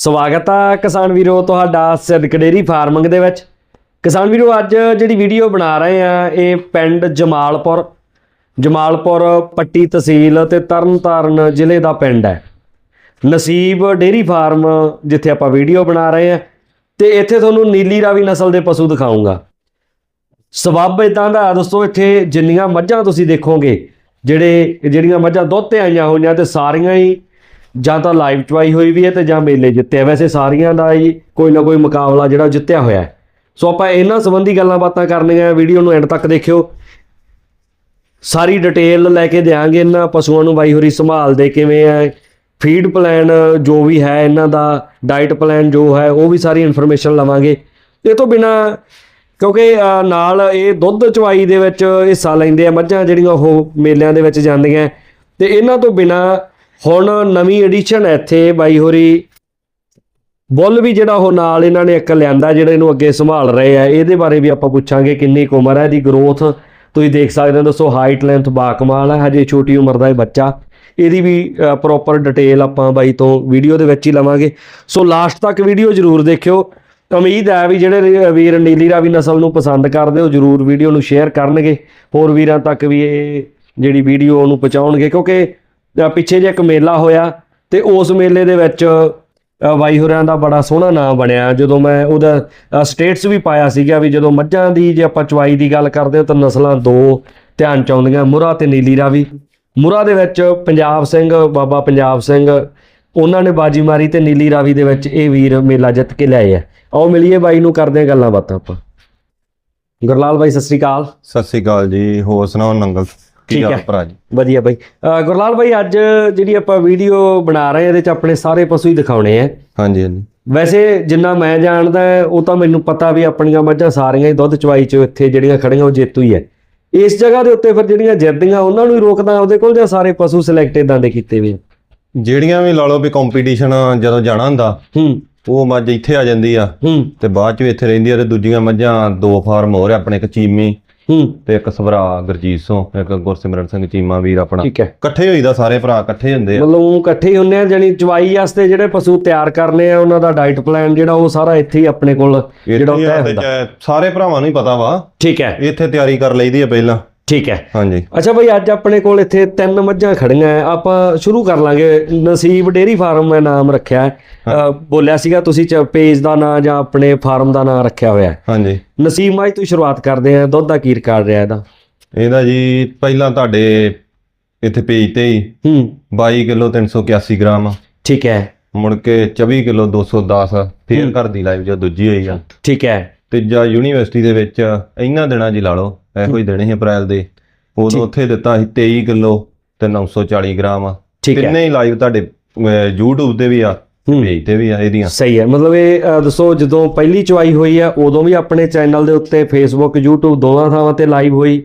ਸਵਾਗਤ ਆ ਕਿਸਾਨ ਵੀਰੋ ਤੁਹਾਡਾ ਸਿੱਧਕ ਡੇਰੀ ਫਾਰਮਿੰਗ ਦੇ ਵਿੱਚ। ਕਿਸਾਨ ਵੀਰੋ, ਅੱਜ ਜਿਹੜੀ ਵੀਡੀਓ ਬਣਾ ਰਹੇ ਆ, ਇਹ ਪਿੰਡ ਜਮਾਲਪੁਰ। ਜਮਾਲਪੁਰ ਪੱਟੀ ਤਹਿਸੀਲ ਤੇ ਤਰਨਤਾਰਨ ਜ਼ਿਲ੍ਹੇ ਦਾ ਪਿੰਡ ਹੈ। ਨਸੀਬ ਡੇਰੀ ਫਾਰਮ ਜਿੱਥੇ ਆਪਾਂ ਵੀਡੀਓ ਬਣਾ ਰਹੇ ਆ ਤੇ ਇੱਥੇ ਤੁਹਾਨੂੰ ਨੀਲੀ ਰਾਵੀ ਨਸਲ ਦੇ ਪਸ਼ੂ ਦਿਖਾਉਂਗਾ। ਸਬੱਬ ਇਦਾਂ ਦਾ ਦੋਸਤੋ, ਇੱਥੇ ਜਿੰਨੀਆਂ ਮੱਝਾਂ ਤੁਸੀਂ ਦੇਖੋਗੇ, ਜਿਹੜੇ ਜਿਹੜੀਆਂ ਮੱਝਾਂ ਦੁੱਧ ਤੇ ਆਈਆਂ ਹੋਈਆਂ ਤੇ ਸਾਰੀਆਂ ਹੀ ਜਾਂ ਤਾਂ ਲਾਈਵ ਚਵਾਈ ਹੋਈ ਵੀ ਹੈ ਤੇ ਜਾਂ ਮੇਲੇ ਜਿੱਤੇ ਆ। ਵੈਸੇ ਸਾਰੀਆਂ ਦਾ ਹੀ ਕੋਈ ਨਾ ਕੋਈ ਮੁਕਾਬਲਾ ਜਿਹੜਾ ਜਿੱਤਿਆ ਹੋਇਆ ਹੈ। ਸੋ ਆਪਾਂ ਇਹਨਾਂ ਸੰਬੰਧੀ ਗੱਲਾਂ ਬਾਤਾਂ ਕਰਨੀਆਂ ਵੀਡੀਓ ਨੂੰ ਐਂਡ ਤੱਕ ਦੇਖਿਓ। ਸਾਰੀ ਡਿਟੇਲ ਲੈ ਕੇ ਦਿਆਂਗੇ ਇਹਨਾਂ ਪਸ਼ੂਆਂ ਨੂੰ ਬਾਈ ਹੋਰੀ ਸੰਭਾਲਦੇ ਕਿਵੇਂ ਆ ਫੀਡ ਪਲਾਨ ਜੋ ਵੀ ਹੈ, ਇਹਨਾਂ ਦਾ ਡਾਈਟ ਪਲਾਨ ਜੋ ਹੈ, ਉਹ ਵੀ ਸਾਰੀ ਇਨਫੋਰਮੇਸ਼ਨ ਲਵਾਂਗੇ। ਇਹ ਤੋਂ ਬਿਨਾ ਕਿਉਂਕਿ ਨਾਲ ਇਹ ਦੁੱਧ ਚਵਾਈ ਦੇ ਵਿੱਚ ਹਿੱਸਾ ਲੈਂਦੇ ਆ। ਮੱਝਾਂ ਜਿਹੜੀਆਂ ਉਹ ਮੇਲਿਆਂ ਦੇ ਵਿੱਚ ਜਾਂਦੀਆਂ ਤੇ ਇਹਨਾਂ ਤੋਂ ਬਿਨਾ ਹੁਣ ਨਵੀਂ ਐਡੀਸ਼ਨ ਇੱਥੇ ਬਾਈ ਹੋਰੀ। ਬੁੱਲ ਵੀ ਜਿਹੜਾ ਉਹ ਨਾਲ ਇਹਨਾਂ ਨੇ ਇੱਕ ਲਿਆਂਦਾ, ਜਿਹੜਾ ਇਹਨੂੰ ਅੱਗੇ ਸੰਭਾਲ ਰਹੇ ਆ। ਇਹਦੇ ਬਾਰੇ ਵੀ ਆਪਾਂ ਪੁੱਛਾਂਗੇ ਕਿੰਨੀ ਕੁ ਉਮਰ ਹੈ ਇਹਦੀ ਗਰੋਥ ਤੁਸੀਂ ਦੇਖ ਸਕਦੇ ਹੋ ਦੋਸਤੋ ਹਾਈਟ ਲੈਂਥ ਬਾਕਮਾਲ ਹੈ। ਹਜੇ ਛੋਟੀ ਉਮਰ ਦਾ ਇਹ ਬੱਚਾ। ਇਹਦੀ ਵੀ ਪ੍ਰੋਪਰ ਡਿਟੇਲ ਆਪਾਂ ਬਾਈ ਤੋਂ ਵੀਡੀਓ ਦੇ ਵਿੱਚ ਹੀ ਲਵਾਂਗੇ। ਸੋ ਲਾਸਟ ਤੱਕ ਵੀਡੀਓ ਜ਼ਰੂਰ ਦੇਖਿਓ। ਉਮੀਦ ਹੈ ਵੀ ਜਿਹੜੇ ਵੀਰ ਨੀਲੀ ਰਾਵੀ ਨਸਲ ਨੂੰ ਪਸੰਦ ਕਰਦੇ ਹੋ ਜ਼ਰੂਰ ਵੀਡੀਓ ਨੂੰ ਸ਼ੇਅਰ ਕਰਨਗੇ। ਹੋਰ ਵੀਰਾਂ ਤੱਕ ਵੀ ਇਹ ਜਿਹੜੀ ਵੀਡੀਓ ਨੂੰ ਪਹੁੰਚਾਉਣਗੇ। ਕਿਉਂਕਿ ਪਿੱਛੇ ਜੇ ਇੱਕ ਮੇਲਾ ਹੋਇਆ ਤੇ ਉਸ ਮੇਲੇ ਦੇ ਵਿੱਚ ਵਾਈ ਹੋਰਾਂ ਦਾ ਬੜਾ ਸੋਹਣਾ ਨਾਮ ਬਣਿਆ। ਜਦੋਂ ਮੈਂ ਉਹਦਾ ਸਟੇਟਸ ਵੀ ਪਾਇਆ ਸੀਗਾ ਵੀ ਜਦੋਂ ਮੱਝਾਂ ਦੀ ਜੇ ਆਪਾਂ ਚਵਾਈ ਦੀ ਗੱਲ ਕਰਦੇ ਹਾਂ ਤਾਂ ਨਸਲਾਂ ਦੋ ਧਿਆਨ ਚ ਆਉਂਦੀਆਂ, ਮੁਰਾ ਤੇ ਨੀਲੀ ਰਾਵੀ। ਮੁਰਾ ਦੇ ਵਿੱਚ ਪੰਜਾਬ ਸਿੰਘ, ਬਾਬਾ ਪੰਜਾਬ ਸਿੰਘ, ਉਹਨਾਂ ਨੇ ਬਾਜੀ ਮਾਰੀ ਤੇ ਨੀਲੀ ਰਾਵੀ ਦੇ ਵਿੱਚ ਇਹ ਵੀਰ ਮੇਲਾ ਜਿੱਤ ਕੇ ਲਿਆਏ ਆ। ਆਓ ਮਿਲੀਏ ਬਾਈ ਨੂੰ ਕਰਦੇ ਆ ਗੱਲਾਂ ਬਾਤਾਂ ਆਪਾਂ। ਗੁਰਲਾਲ ਬਾਈ, ਸਤਿ ਸ੍ਰੀ ਅਕਾਲ। ਸਤਿ ਸ੍ਰੀ ਅਕਾਲ ਜੀ, ਹੋਰ ਸੁਣਾਓ ਨੰਗਲ? ਠੀਕ ਹੈ। ਭਰਾ ਜੀ। ਵਧੀਆ ਬਾਈ। ਗੁਰਲਾਲ ਬਾਈ ਅੱਜ ਜਿਹੜੀ ਆਪਾਂ ਵੀਡੀਓ ਬਣਾ ਰਹੇ ਇਹਦੇ ਚ ਆਪਣੇ ਸਾਰੇ ਪਸ਼ੂ ਹੀ ਦਿਖਾਉਣੇ ਆ। ਹਾਂਜੀ ਹਾਂਜੀ। ਵੈਸੇ ਜਿੰਨਾ ਮੈਂ ਜਾਣਦਾ ਉਹ ਤਾਂ ਮੈਨੂੰ ਪਤਾ ਵੀ ਆਪਣੀਆਂ ਮੱਝਾਂ ਸਾਰੀਆਂ ਹੀ ਦੁੱਧ ਚਵਾਈ ਚ ਇੱਥੇ ਜਿਹੜੀਆਂ ਖੜੀਆਂ ਉਹ ਜੇਤੂ ਹੀ ਹੈ। ਇਸ ਜਗ੍ਹਾ ਦੇ ਉੱਤੇ ਫਿਰ ਜਿਹੜੀਆਂ ਜਿੱਤਦੀਆਂ ਉਹਨਾਂ ਨੂੰ ਹੀ ਰੋਕਦਾ ਉਹਦੇ ਕੋਲ ਜਾਂ ਸਾਰੇ ਪਸ਼ੂ ਸਿਲੈਕਟ ਇਦਾਂ ਦੇ ਕੀਤੇ ਵੀ? ਜਿਹੜੀਆਂ ਵੀ ਲਾ ਲਓ ਵੀ ਕੰਪੀਟੀਸ਼ਨ ਜਦੋਂ ਜਾਣਾ ਹੁੰਦਾ ਹੂੰ। ਉਹ ਮੱਝ ਇੱਥੇ ਆ ਜਾਂਦੀ ਆ ਹੂੰ। ਤੇ ਬਾਅਦ ਚ ਵੀ ਇੱਥੇ ਰਹਿੰਦੀ ਆ ਤੇ ਦੂਜੀਆਂ ਮੱਝਾਂ ਦੋ ਫਾਰਮ ਹੋਰ ਆਪਣੇ ਇੱਕ ਚੀਮੀ। ਹੂੰ। ਤੇ ਇੱਕ ਸਵਰਾ ਗੁਰਜੀਤ ਸਿੰਘ ਇੱਕ ਗੁਰਸਿਮਰਨ ਸਿੰਘ ਚੀਮਾ ਵੀਰ ਆਪਣਾ। ਠੀਕ ਹੈ। ਇਕੱਠੇ ਹੋਈਦਾ ਸਾਰੇ ਭਰਾ ਇਕੱਠੇ ਹੁੰਦੇ ਆ। ਮਤਲਬ ਉਹ ਇਕੱਠੇ ਹੀ ਹੁੰਨੇ ਆ ਜਾਨੀ ਚਵਾਈ ਵਾਸਤੇ ਜਿਹੜੇ ਪਸ਼ੂ ਤਿਆਰ ਕਰਨੇ ਆ ਉਹਨਾਂ ਦਾ ਡਾਈਟ ਪਲਾਨ ਜਿਹੜਾ ਉਹ ਸਾਰਾ ਇੱਥੇ ਹੀ ਆਪਣੇ ਕੋਲ ਜਿਹੜਾ ਤੈਅ ਹੁੰਦਾ। ਸਾਰੇ ਭਰਾਵਾਂ ਨੂੰ ਹੀ ਪਤਾ ਵਾ। ਠੀਕ ਹੈ। ਇੱਥੇ ਤਿਆਰੀ ਕਰ ਲਈਦੀ ਆ ਪਹਿਲਾਂ। ਠੀਕ ਹੈ। ਹਾਂਜੀ। ਅੱਛਾ ਭਾਈ ਅੱਜ ਆਪਣੇ ਕੋਲ ਇੱਥੇ ਤਿੰਨ ਮੱਝਾਂ ਖੜੀਆਂ ਆਪਾਂ ਸ਼ੁਰੂ ਕਰ ਲਾਂਗੇ। ਨਸੀਬ ਡੇਰੀ ਫਾਰਮ ਮੈਂ ਨਾਮ ਰੱਖਿਆ ਹੈ। ਬੋਲਿਆ ਸੀਗਾ ਤੁਸੀਂ ਪੇਜ ਦਾ ਨਾਂ ਜਾਂ ਆਪਣੇ ਫਾਰਮ ਦਾ ਨਾਂ ਰੱਖਿਆ ਹੋਇਆ ਹੈ ਹਾਂਜੀ। ਨਸੀਬ ਮਾਈ ਤੋਂ ਸ਼ੁਰੂਆਤ ਕਰਦੇ ਆ। ਦੁੱਧ ਦਾ ਕੀ ਰਿਕਾਰਡ ਰਿਹਾ ਇਹਦਾ? ਇਹਦਾ ਜੀ ਪਹਿਲਾਂ ਤੁਹਾਡੇ ਇੱਥੇ ਪੇਜ ਤੇ ਹੀ ਹੂੰ। 22 ਕਿਲੋ 381 ਗ੍ਰਾਮ। ਠੀਕ ਹੈ ਮੁੜ ਕੇ 24 ਕਿਲੋ 210 ਫੇਰ ਘਰ ਦੀ ਲਾਈਵ ਜੋ ਦੂਜੀ ਹੋਈ ਆ। ਠੀਕ ਹੈ ਤੀਜਾ ਯੂਨੀਵਰਸਿਟੀ ਦੇ ਵਿੱਚ ਇਹਨਾਂ ਦਿਨਾਂ 'ਚ ਹੀ ਲਾ ਲਓ ਇਹੋ ਹੀ ਦਿਨ ਸੀ ਅਪ੍ਰੈਲ ਦੇ। ਉਦੋਂ ਉੱਥੇ ਦਿੱਤਾ ਸੀ 23 ਕਿਲੋ ਤੇ 940 ਗ੍ਰਾਮ ਠੀਕ ਹੈ। ਤਿੰਨੇ ਹੀ ਲਾਈਵ ਤੁਹਾਡੇ ਅਹ, YouTube ਤੇ ਵੀ ਆ। ਪੇਜ ਤੇ ਵੀ ਆ ਇਹਦੀਆਂ। ਸਹੀ ਹੈ। ਮਤਲਬ ਇਹ ਅ, ਦੱਸੋ ਜਦੋਂ ਪਹਿਲੀ ਚਵਾਈ ਹੋਈ ਆ ਉਦੋਂ ਵੀ ਆਪਣੇ ਚੈਨਲ ਦੇ ਉੱਤੇ ਫੇਸਬੁੱਕ YouTube ਦੋਵਾਂ ਥਾਵਾਂ ਤੇ ਲਾਈਵ ਹੋਈ।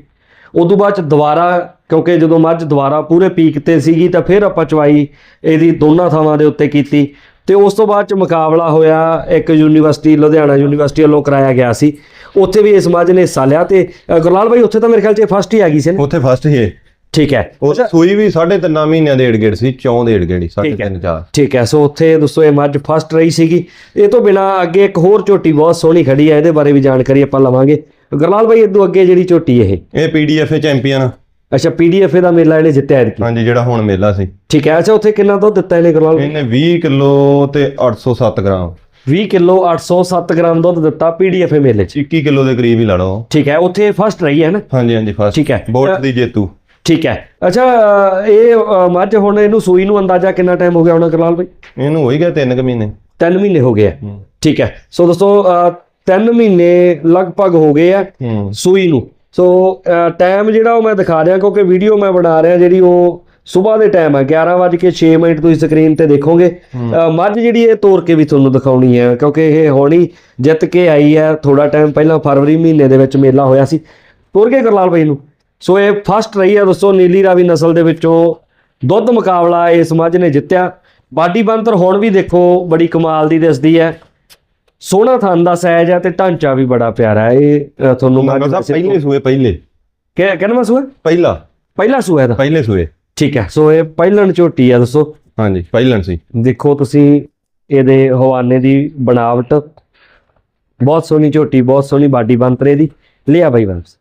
ਉਦੋਂ ਬਾਅਦ ਚ ਦੁਬਾਰਾ ਕਿਉਂਕਿ ਜਦੋਂ ਮੱਝ ਦੁਬਾਰਾ ਪੂਰੇ ਪੀਕ ਤੇ ਸੀਗੀ ਤਾਂ ਫਿਰ ਆਪਾਂ ਚਵਾਈ ਇਹਦੀ ਦੋਨਾਂ ਥਾਵਾਂ ਦੇ ਉੱਤੇ ਕੀਤੀ। ਤੇ ਉਸ ਤੋਂ ਬਾਅਦ ਚ ਮੁਕਾਬਲਾ ਹੋਇਆ ਇੱਕ ਯੂਨੀਵਰਸਿਟੀ ਲੁਧਿਆਣਾ ਯੂਨੀਵਰਸਿਟੀ ਵੱਲੋਂ ਕਰਾਇਆ ਗਿਆ ਸੀ। ਉੱਥੇ ਵੀ ਇਸ ਮੱਝ ਨੇ ਹਿੱਸਾ ਲਿਆ ਤੇ ਅ, ਗੁਰਲਾਲ ਭਾਈ ਉੱਥੇ ਤਾਂ ਮੇਰੇ ਖਿਆਲ ਚ ਫਸਟ ਹੀ ਆ ਗਈ ਸੀ ਨਾ? ਉੱਥੇ ਫਸਟ ਹੀ ਇਹ। ਠੀਕ ਹੈ। ਉਹ ਸੂਈ ਵੀ 3.5 ਮਹੀਨਿਆਂ ਦੇ ਏੜ ਸੀ ਚੌਂ ਦੇ ਏੜ ਗੇੜੀ ਠੀਕ ਹੈ। 3.5 ਚਾਰ। ਠੀਕ ਹੈ। ਸੋ ਉੱਥੇ ਦੋਸਤੋ ਇਹ ਮੱਝ ਫਸਟ ਰਹੀ ਸੀਗੀ। ਇਹ ਤੋਂ ਬਿਨਾ ਅੱਗੇ ਇੱਕ ਹੋਰ ਝੋਟੀ ਬਹੁਤ ਸੋਹਣੀ ਖੜੀ ਹੈ ਇਹਦੇ ਬਾਰੇ ਵੀ ਜਾਣਕਾਰੀ ਆਪਾਂ ਲਵਾਂਗੇ। ਗੁਰਲਾਲ ਭਾਈ ਇਦੋਂ ਅੱਗੇ ਜਿਹੜੀ ਝੋਟੀ ਇਹ? ਇਹ ਪੀਡੀਐਫ ਚੈਂਪੀਅਨ। ਅੱਛਾ ਪੀਡੀਐਫ ਦਾ ਮੇਲਾ ਇਹਨੇ ਜਿੱਤਿਆ ਐਤਕੀ? ਹਾਂਜੀ ਜਿਹੜਾ ਹੁਣ ਮੇਲਾ ਸੀ। ਠੀਕ ਹੈ ਅੱਛਾ ਉੱਥੇ ਕਿੰਨਾ ਦੁੱਧ ਦਿੱਤਾ ਇਹਨੇ ਗੁਰਲਾਲ? ਇਹਨੇ 20 ਕਿਲੋ ਤੇ 807 ਗ੍ਰਾਮ। 20 ਕਿਲੋ 807 ਗ੍ਰਾਮ ਦੁੱਧ ਦਿੱਤਾ ਪੀਡੀਐਫ ਮੇਲੇ 'ਚ। 21 ਕਿਲੋ ਦੇ ਕਰੀਬ ਹੀ ਲਾ ਲਓ ਠੀਕ ਹੈ ਉੱਥੇ ਫਸਟ ਰਹੀ ਹੈ ਨਾ? ਹਾਂਜੀ ਹਾਂਜੀ ਫਸਟ ਠੀਕ ਹੈ। ਬੋਟ ਦੀ ਜੇਤੂ। ਠੀਕ ਹੈ। ਅੱਛਾ ਇਹ ਮੱਝ ਹੁਣ ਇਹਨੂੰ ਸੂਈ ਨੂੰ ਅੰਦਾਜ਼ਾ ਕਿੰਨਾ ਟਾਈਮ ਹੋ ਗਿਆ ਹੋਣਾ ਗੁਰਲਾਲ ਭਾਈ ਇਹਨੂੰ ਹੋ ਹੀ ਗਿਆ 3 ਕੁ ਮਹੀਨੇ। 3 ਮਹੀਨੇ ਹੋ ਗਏ। ਠੀਕ ਹੈ। ਸੋ ਦੋਸਤੋ 3 ਮਹੀਨੇ ਲਗਭਗ ਹੋ ਗਏ ਆ ਸੂਈ ਨੂੰ। ਸੋ ਟਾਈਮ ਜਿਹੜਾ ਉਹ ਮੈਂ ਦਿਖਾ ਰਿਹਾ ਕਿਉਂਕਿ ਵੀਡੀਓ ਮੈਂ ਬਣਾ ਰਿਹਾ ਜਿਹੜੀ ਉਹ ਸਵੇਰ ਦੇ ਟਾਈਮ ਹੈ। 11:06 ਮਿੰਟ ਤੁਸੀਂ ਸਕਰੀਨ ਤੇ ਦੇਖੋਗੇ। ਮੱਝ ਜਿਹੜੀ ਇਹ ਤੋੜ ਕੇ ਵੀ ਤੁਹਾਨੂੰ ਦਿਖਾਉਣੀ ਹੈ ਕਿਉਂਕਿ ਇਹ ਹੋਣੀ ਜਿੱਤ ਕੇ ਆਈ ਹੈ। ਥੋੜਾ ਟਾਈਮ ਪਹਿਲਾਂ ਫਰਵਰੀ ਮਹੀਨੇ ਦੇ ਵਿੱਚ ਮੇਲਾ ਹੋਇਆ ਸੀ। ਤੋੜ ਕੇ ਕਰਲਾਲ ਭਾਈ ਨੂੰ। ਸੋ ਇਹ ਫਸਟ ਰਹੀ ਹੈ ਦੋਸਤੋ ਨੀਲੀ ਰਾਵੀ ਨਸਲ ਦੇ ਵਿੱਚੋਂ। ਦੁੱਧ ਮੁਕਾਬਲਾ ਇਸ ਮੱਝ ਨੇ ਜਿੱਤਿਆ। ਬਾਡੀ ਬੰਤਰ ਹੁਣ ਵੀ ਦੇਖੋ ਬੜੀ ਕਮਾਲ ਦੀ ਦਿਸਦੀ ਹੈ। ਸੋਹਣਾ ਥਣ ਦਾ ਸਾਈਜ਼ ਹੈ ਤੇ ਢਾਂਚਾ ਵੀ ਬੜਾ ਪਿਆਰਾ ਹੈ। ਇਹ ਤੁਹਾਨੂੰ ਵੈਸੇ- ਪਹਿਲੇ ਸੂਏ ਪਹਿਲੇ। ਕਿ ਕਿਹਨਾਂ ਸੂਆ ਪਹਿਲਾ। ਪਹਿਲਾ ਸੂਆ ਇਹਦਾ? ਪਹਿਲੇ ਸੂਏ। ਠੀਕ ਹੈ ਸੋ ਇਹ ਪਹਿਲਣ ਝੋਟੀ ਆ ਦੱਸੋ। ਹਾਂਜੀ ਪਹਿਲਣ ਸੀ। ਦੇਖੋ ਤੁਸੀਂ ਇਹਦੇ ਹਵਾਨੇ ਦੀ ਬਣਾਵਟ। ਬਹੁਤ ਸੋਹਣੀ ਝੋਟੀ ਬਹੁਤ ਸੋਹਣੀ ਬਾਡੀ ਬੰਤਰੇ ਦੀ। ਲਿਆ ਬਾਈ ਬੰਸ।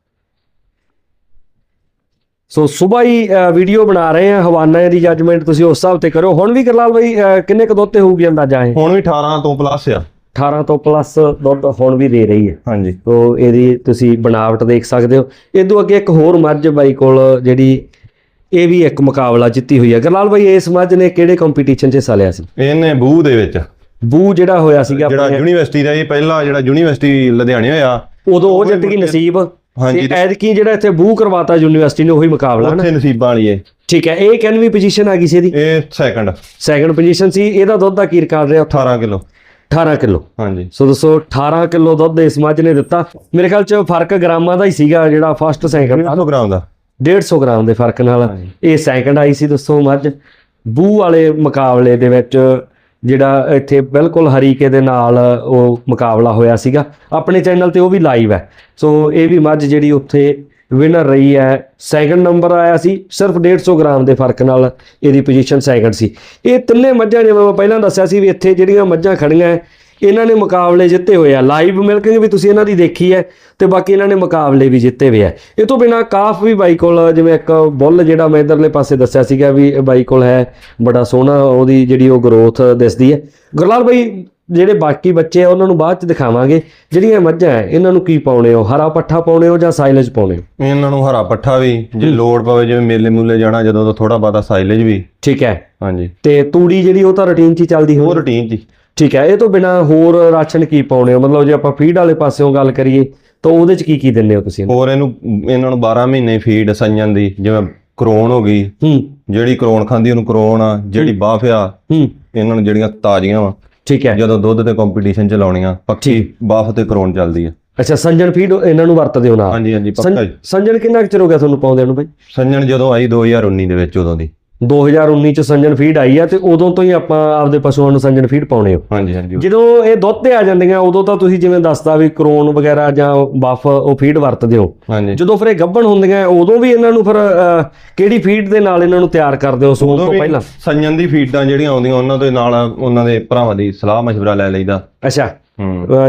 ਸੋ ਸਵੇਰ ਹੀ ਵੀਡੀਓ ਬਣਾ ਰਹੇ ਆ ਹਵਾਨਾ ਦੀ ਜੱਜਮੈਂਟ ਤੁਸੀਂ ਉਸ ਹਿਸਾਬ ਤੇ ਕਰੋ ਹੁਣ ਵੀ ਕਰਲਾਲ ਬਾਈ ਕਿੰਨੇ ਕੁ ਦੁੱਧ ਤੇ ਹੋਊਗੀ ਅੰਦਾਜ਼ਾ ਇਹ? ਹੁਣ ਵੀ 18 ਤੋਂ ਪਲੱਸ ਆ। 18 ਤੋਂ ਪਲੱਸ ਦੁੱਧ ਹੁਣ ਵੀ ਦੇ ਰਹੀ ਹੈ। ਹਾਂਜੀ। ਤੋ ਇਹਦੀ ਤੁਸੀਂ ਬਣਾਵਟ ਦੇਖ ਸਕਦੇ ਹੋ। ਇਦੋਂ ਅੱਗੇ ਇੱਕ ਹੋਰ ਮੱਝ ਬਾਈ ਕੋਲ ਜਿਹੜੀ ਇਹ ਵੀ ਇੱਕ ਮੁਕਾਬਲਾ ਜਿੱਤੀ ਹੋਈ ਹੈ। ਗਰਲਾਲ ਬਾਈ ਇਸ ਮੱਝ ਨੇ ਕਿਹੜੇ ਕੰਪੀਟੀਸ਼ਨ 'ਚ ਹਿੱਸਾ ਲਿਆ ਸੀ? ਇਹਨੇ ਬੂਹ ਦੇ ਵਿੱਚ। ਬੂ ਜਿਹੜਾ ਹੋਇਆ ਸੀਗਾ ਜਿਹੜਾ ਯੂਨੀਵਰਸਿਟੀ ਦਾ ਇਹ ਪਹਿਲਾ ਜਿਹੜਾ ਯੂਨੀਵਰਸਿਟੀ ਲੁਧਿਆਣੇ ਹੋਇਆ ਉਦੋਂ ਉਹ ਜਿੱਤ ਗਈ ਨਸੀਬ। ਹਾਂਜੀ ਤੇ ਐਤਕੀ ਜਿਹੜਾ ਇੱਥੇ ਬੂ ਕਰਵਾਤਾ ਯੂਨੀਵਰਸਿਟੀ ਨੇ ਉਹੀ ਮੁਕਾਬਲਾ ਨਾ ਉੱਥੇ ਨਸੀਬਾਂ ਵਾਲੀ ਇਹ। ਠੀਕ ਹੈ ਇਹ 91ਵੀਂ ਪੋਜੀਸ਼ਨ ਆ ਗਈ ਸੀ ਇਹਦੀ? ਇਹ ਸੈਕੰਡ ਸੈਕੰਡ ਪੋਜੀਸ਼ਨ ਸੀ। ਇਹਦਾ ਦੁੱਧ ਦਾ ਕੀ ਰਿਕਾਰਡ ਰਿਹਾ? 18 ਕਿਲੋ। 18 ਕਿਲੋ। ਹਾਂਜੀ। ਸੋ ਦੋਸਤੋ 18 ਕਿਲੋ ਦੁੱਧ ਇਸ ਮੱਝ ਨੇ ਦਿੱਤਾ। ਮੇਰੇ ਖਿਆਲ ਚ ਫ਼ਰਕ ਗ੍ਰਾਮਾਂ ਦਾ ਹੀ ਸੀਗਾ ਜਿਹੜਾ ਫਸਟ ਸੈਕੰਡ 300 ਗ੍ਰਾਮ ਦਾ। 150 ਗ੍ਰਾਮ ਦੇ ਫ਼ਰਕ ਨਾਲ। ਇਹ ਸੈਕੰਡ ਆਈ ਸੀ ਦੋਸਤੋ ਮੱਝ। ਬੂ ਵਾਲੇ ਮੁਕਾਬਲੇ ਦੇ ਵਿੱਚ ਜਿਹੜਾ ਇੱਥੇ ਬਿਲਕੁਲ ਹਰੀਕੇ ਦੇ ਨਾਲ ਉਹ ਮੁਕਾਬਲਾ ਹੋਇਆ ਸੀਗਾ। ਆਪਣੇ ਚੈਨਲ ਤੇ ਉਹ ਵੀ ਲਾਈਵ ਹੈ। ਸੋ ਇਹ ਵੀ ਮੱਝ ਜਿਹੜੀ ਉੱਥੇ ਵਿਨਰ ਰਹੀ ਹੈ। ਸੈਕੰਡ ਨੰਬਰ ਆਇਆ ਸੀ, ਸਿਰਫ 150 ਗ੍ਰਾਮ ਦੇ ਫ਼ਰਕ ਨਾਲ ਇਹਦੀ ਪੋਜੀਸ਼ਨ ਸੈਕੰਡ ਸੀ। ਇਹ ਤਿੰਨੇ ਮੱਝਾਂ ਜਿਵੇਂ ਮੈਂ ਪਹਿਲਾਂ ਦੱਸਿਆ ਸੀ ਵੀ ਇੱਥੇ ਜਿਹੜੀਆਂ ਮੱਝਾਂ ਖੜੀਆਂ ਇਹਨਾਂ ਨੇ ਮੁਕਾਬਲੇ ਜਿੱਤੇ ਹੋਏ ਆ। ਲਾਈਵ ਮਿਲਕਿੰਗ ਵੀ ਤੁਸੀਂ ਇਹਨਾਂ ਦੀ ਦੇਖੀ ਹੈ ਤੇ ਬਾਕੀ ਇਹਨਾਂ ਨੇ ਮੁਕਾਬਲੇ ਵੀ ਜਿੱਤੇ ਹੋਏ ਆ। ਇਹ ਤੋਂ ਬਿਨਾ ਕਾਫ ਵੀ ਬਾਈ ਕੋਲ, ਜਿਵੇਂ ਇੱਕ ਬੁੱਲ ਜਿਹੜਾ ਮੈਂ ਇਧਰਲੇ ਪਾਸੇ ਦੱਸਿਆ ਸੀਗਾ ਵੀ ਇਹ ਬਾਈ ਕੋਲ ਹੈ, ਬੜਾ ਸੋਹਣਾ ਉਹਦੀ ਜਿਹੜੀ ਉਹ ਗਰੋਥ ਦਿਸਦੀ ਹੈ। ਗੁਰਲਾਲ ਬਾਈ ਜਿਹੜੇ ਬਾਕੀ ਬੱਚੇ ਆ ਉਹਨਾਂ ਨੂੰ ਬਾਅਦ ਚ ਦਿਖਾਵਾਂਗੇ। ਜਿਹੜੀਆਂ ਮੱਝਾਂ ਇਹਨਾਂ ਨੂੰ ਕੀ ਪਾਉਣੇ ਹੋ ਹਰਾ ਪੱਠਾ ਪਾਉਣੇ ਹੋ ਜਾਂ ਸਾਈਲੇਜ ਪਾਉਣੇ? ਹੋ ਇਹਨਾਂ ਨੂੰ ਹਰਾ ਪੱਠਾ ਵੀ ਜੇ ਲੋੜ ਪਵੇ ਜਿਵੇਂ ਮੇਲੇ ਮੂਲੇ ਜਾਣਾ ਜਦੋਂ ਤਾਂ ਥੋੜਾ ਬਾਤਾ ਸਾਈਲੇਜ ਵੀ। ਠੀਕ ਹੈ ਹਾਂਜੀ। ਤੇ ਤੂੜੀ ਜਿਹੜੀ ਉਹ ਤਾਂ ਰੁਟੀਨ 'ਚ ਹੀ ਚੱਲਦੀ ਉਹ ਹੋ ਰੁਟੀਨ ਜੀ ਠੀਕ ਹੈ ਇਹ ਤੋਂ ਬਿਨਾ ਹੋਰ ਰਾਸ਼ਨ ਕੀ ਪਾਉਣੇ ਹੋ ਮਤਲਬ ਜੇ ਆਪਾਂ ਫੀਡ ਵਾਲੇ ਪਾਸਿਓਂ ਗੱਲ ਕਰੀਏ ਤਾਂ ਉਹਦੇ 'ਚ ਕੀ ਕੀ ਦਿੰਦੇ ਹੋ ਤੁਸੀਂ ਹੋਰ ਇਹਨੂੰ ਇਹਨਾਂ ਨੂੰ 12 ਮਹੀਨੇ ਫੀਡ ਸੰਜਨ ਦੀ ਜਿਵੇਂ ਕਰੋਨ ਹੋ ਗਈ। ਹੂੰ। ਜਿਹੜੀ ਕਰੋਨ ਖਾਂਦੀ ਉਹਨੂੰ ਕਰੋਨ ਆ ਜਿਹੜੀ ਬਾਫ ਆ ਹੂੰ। ਇਹਨਾਂ ਨੂੰ ਜਿਹੜੀਆਂ ਤਾਜ਼ੀਆਂ ਵਾ। ਠੀਕ ਹੈ। ਜਦੋਂ ਦੁੱਧ ਤੇ ਕੰਪੀਟੀਸ਼ਨ ਚ ਲਾਉਣੀਆਂ ਪੱਕੀ ਬਾਫ ਤੇ ਕਰੋਨ ਚੱਲਦੀ ਆ ਅੱਛਾ ਸੰਜਣ ਫੀਡ ਇਹਨਾਂ ਨੂੰ ਵਰਤਦੇ ਹੋ ਨਾਲ? ਹਾਂਜੀ ਹਾਂਜੀ ਪੱਕਾ ਜੀ ਸੰਜਣ ਕਿੰਨਾ ਚਿਰ ਹੋ ਗਿਆ ਤੁਹਾਨੂੰ ਪਾਉਂਦੇ ਨੂੰ ਬਾਈ? ਸੰਜਣ ਜਦੋਂ ਆਈ 2019 ਦੇ ਵਿੱਚ ਉਦੋਂ ਦੀ। 2019 ਚ ਸੰਜਣ ਫੀਡ ਆਈ ਆ ਤੇ ਉਦੋਂ ਤੋਂ ਹੀ ਆਪਾਂ ਆਪਦੇ ਪਸ਼ੂਆਂ ਨੂੰ ਸੰਜਣ ਫੀਡ ਪਾਉਣੇ ਹੋ। ਹਾਂਜੀ ਹਾਂਜੀ ਜਦੋਂ ਇਹ ਦੁੱਧ ਤੇ ਆ ਜਾਂਦੀਆਂ ਉਦੋਂ ਤਾਂ ਤੁਸੀਂ ਜਿਵੇਂ ਦੱਸਦਾ ਵੀ ਕਰੋਨ ਵਗੈਰਾ ਜਾਂ ਬਫ ਉਹ ਫੀਡ ਵਰਤਦੇ ਹੋ। ਜਦੋਂ ਫਿਰ ਇਹ ਗੱਭਣ ਹੁੰਦੀਆਂ ਉਦੋਂ ਵੀ ਇਹਨਾਂ ਨੂੰ ਫਿਰ ਕਿਹੜੀ ਫੀਡ ਦੇ ਨਾਲ ਇਹਨਾਂ ਨੂੰ ਤਿਆਰ ਕਰਦੇ ਹੋ ਸੂਣ ਤੋਂ ਪਹਿਲਾਂ? ਸੰਜਣ ਦੀ ਫੀਡਾਂ ਜਿਹੜੀਆਂ ਆਉਂਦੀਆਂ ਉਹਨਾਂ ਦੇ ਨਾਲ ਉਹਨਾਂ ਦੇ ਭਰਾਵਾਂ ਦੀ ਸਲਾਹ ਮਸ਼ਵਰਾ ਲੈ ਲਈਦਾ। ਅੱਛਾ।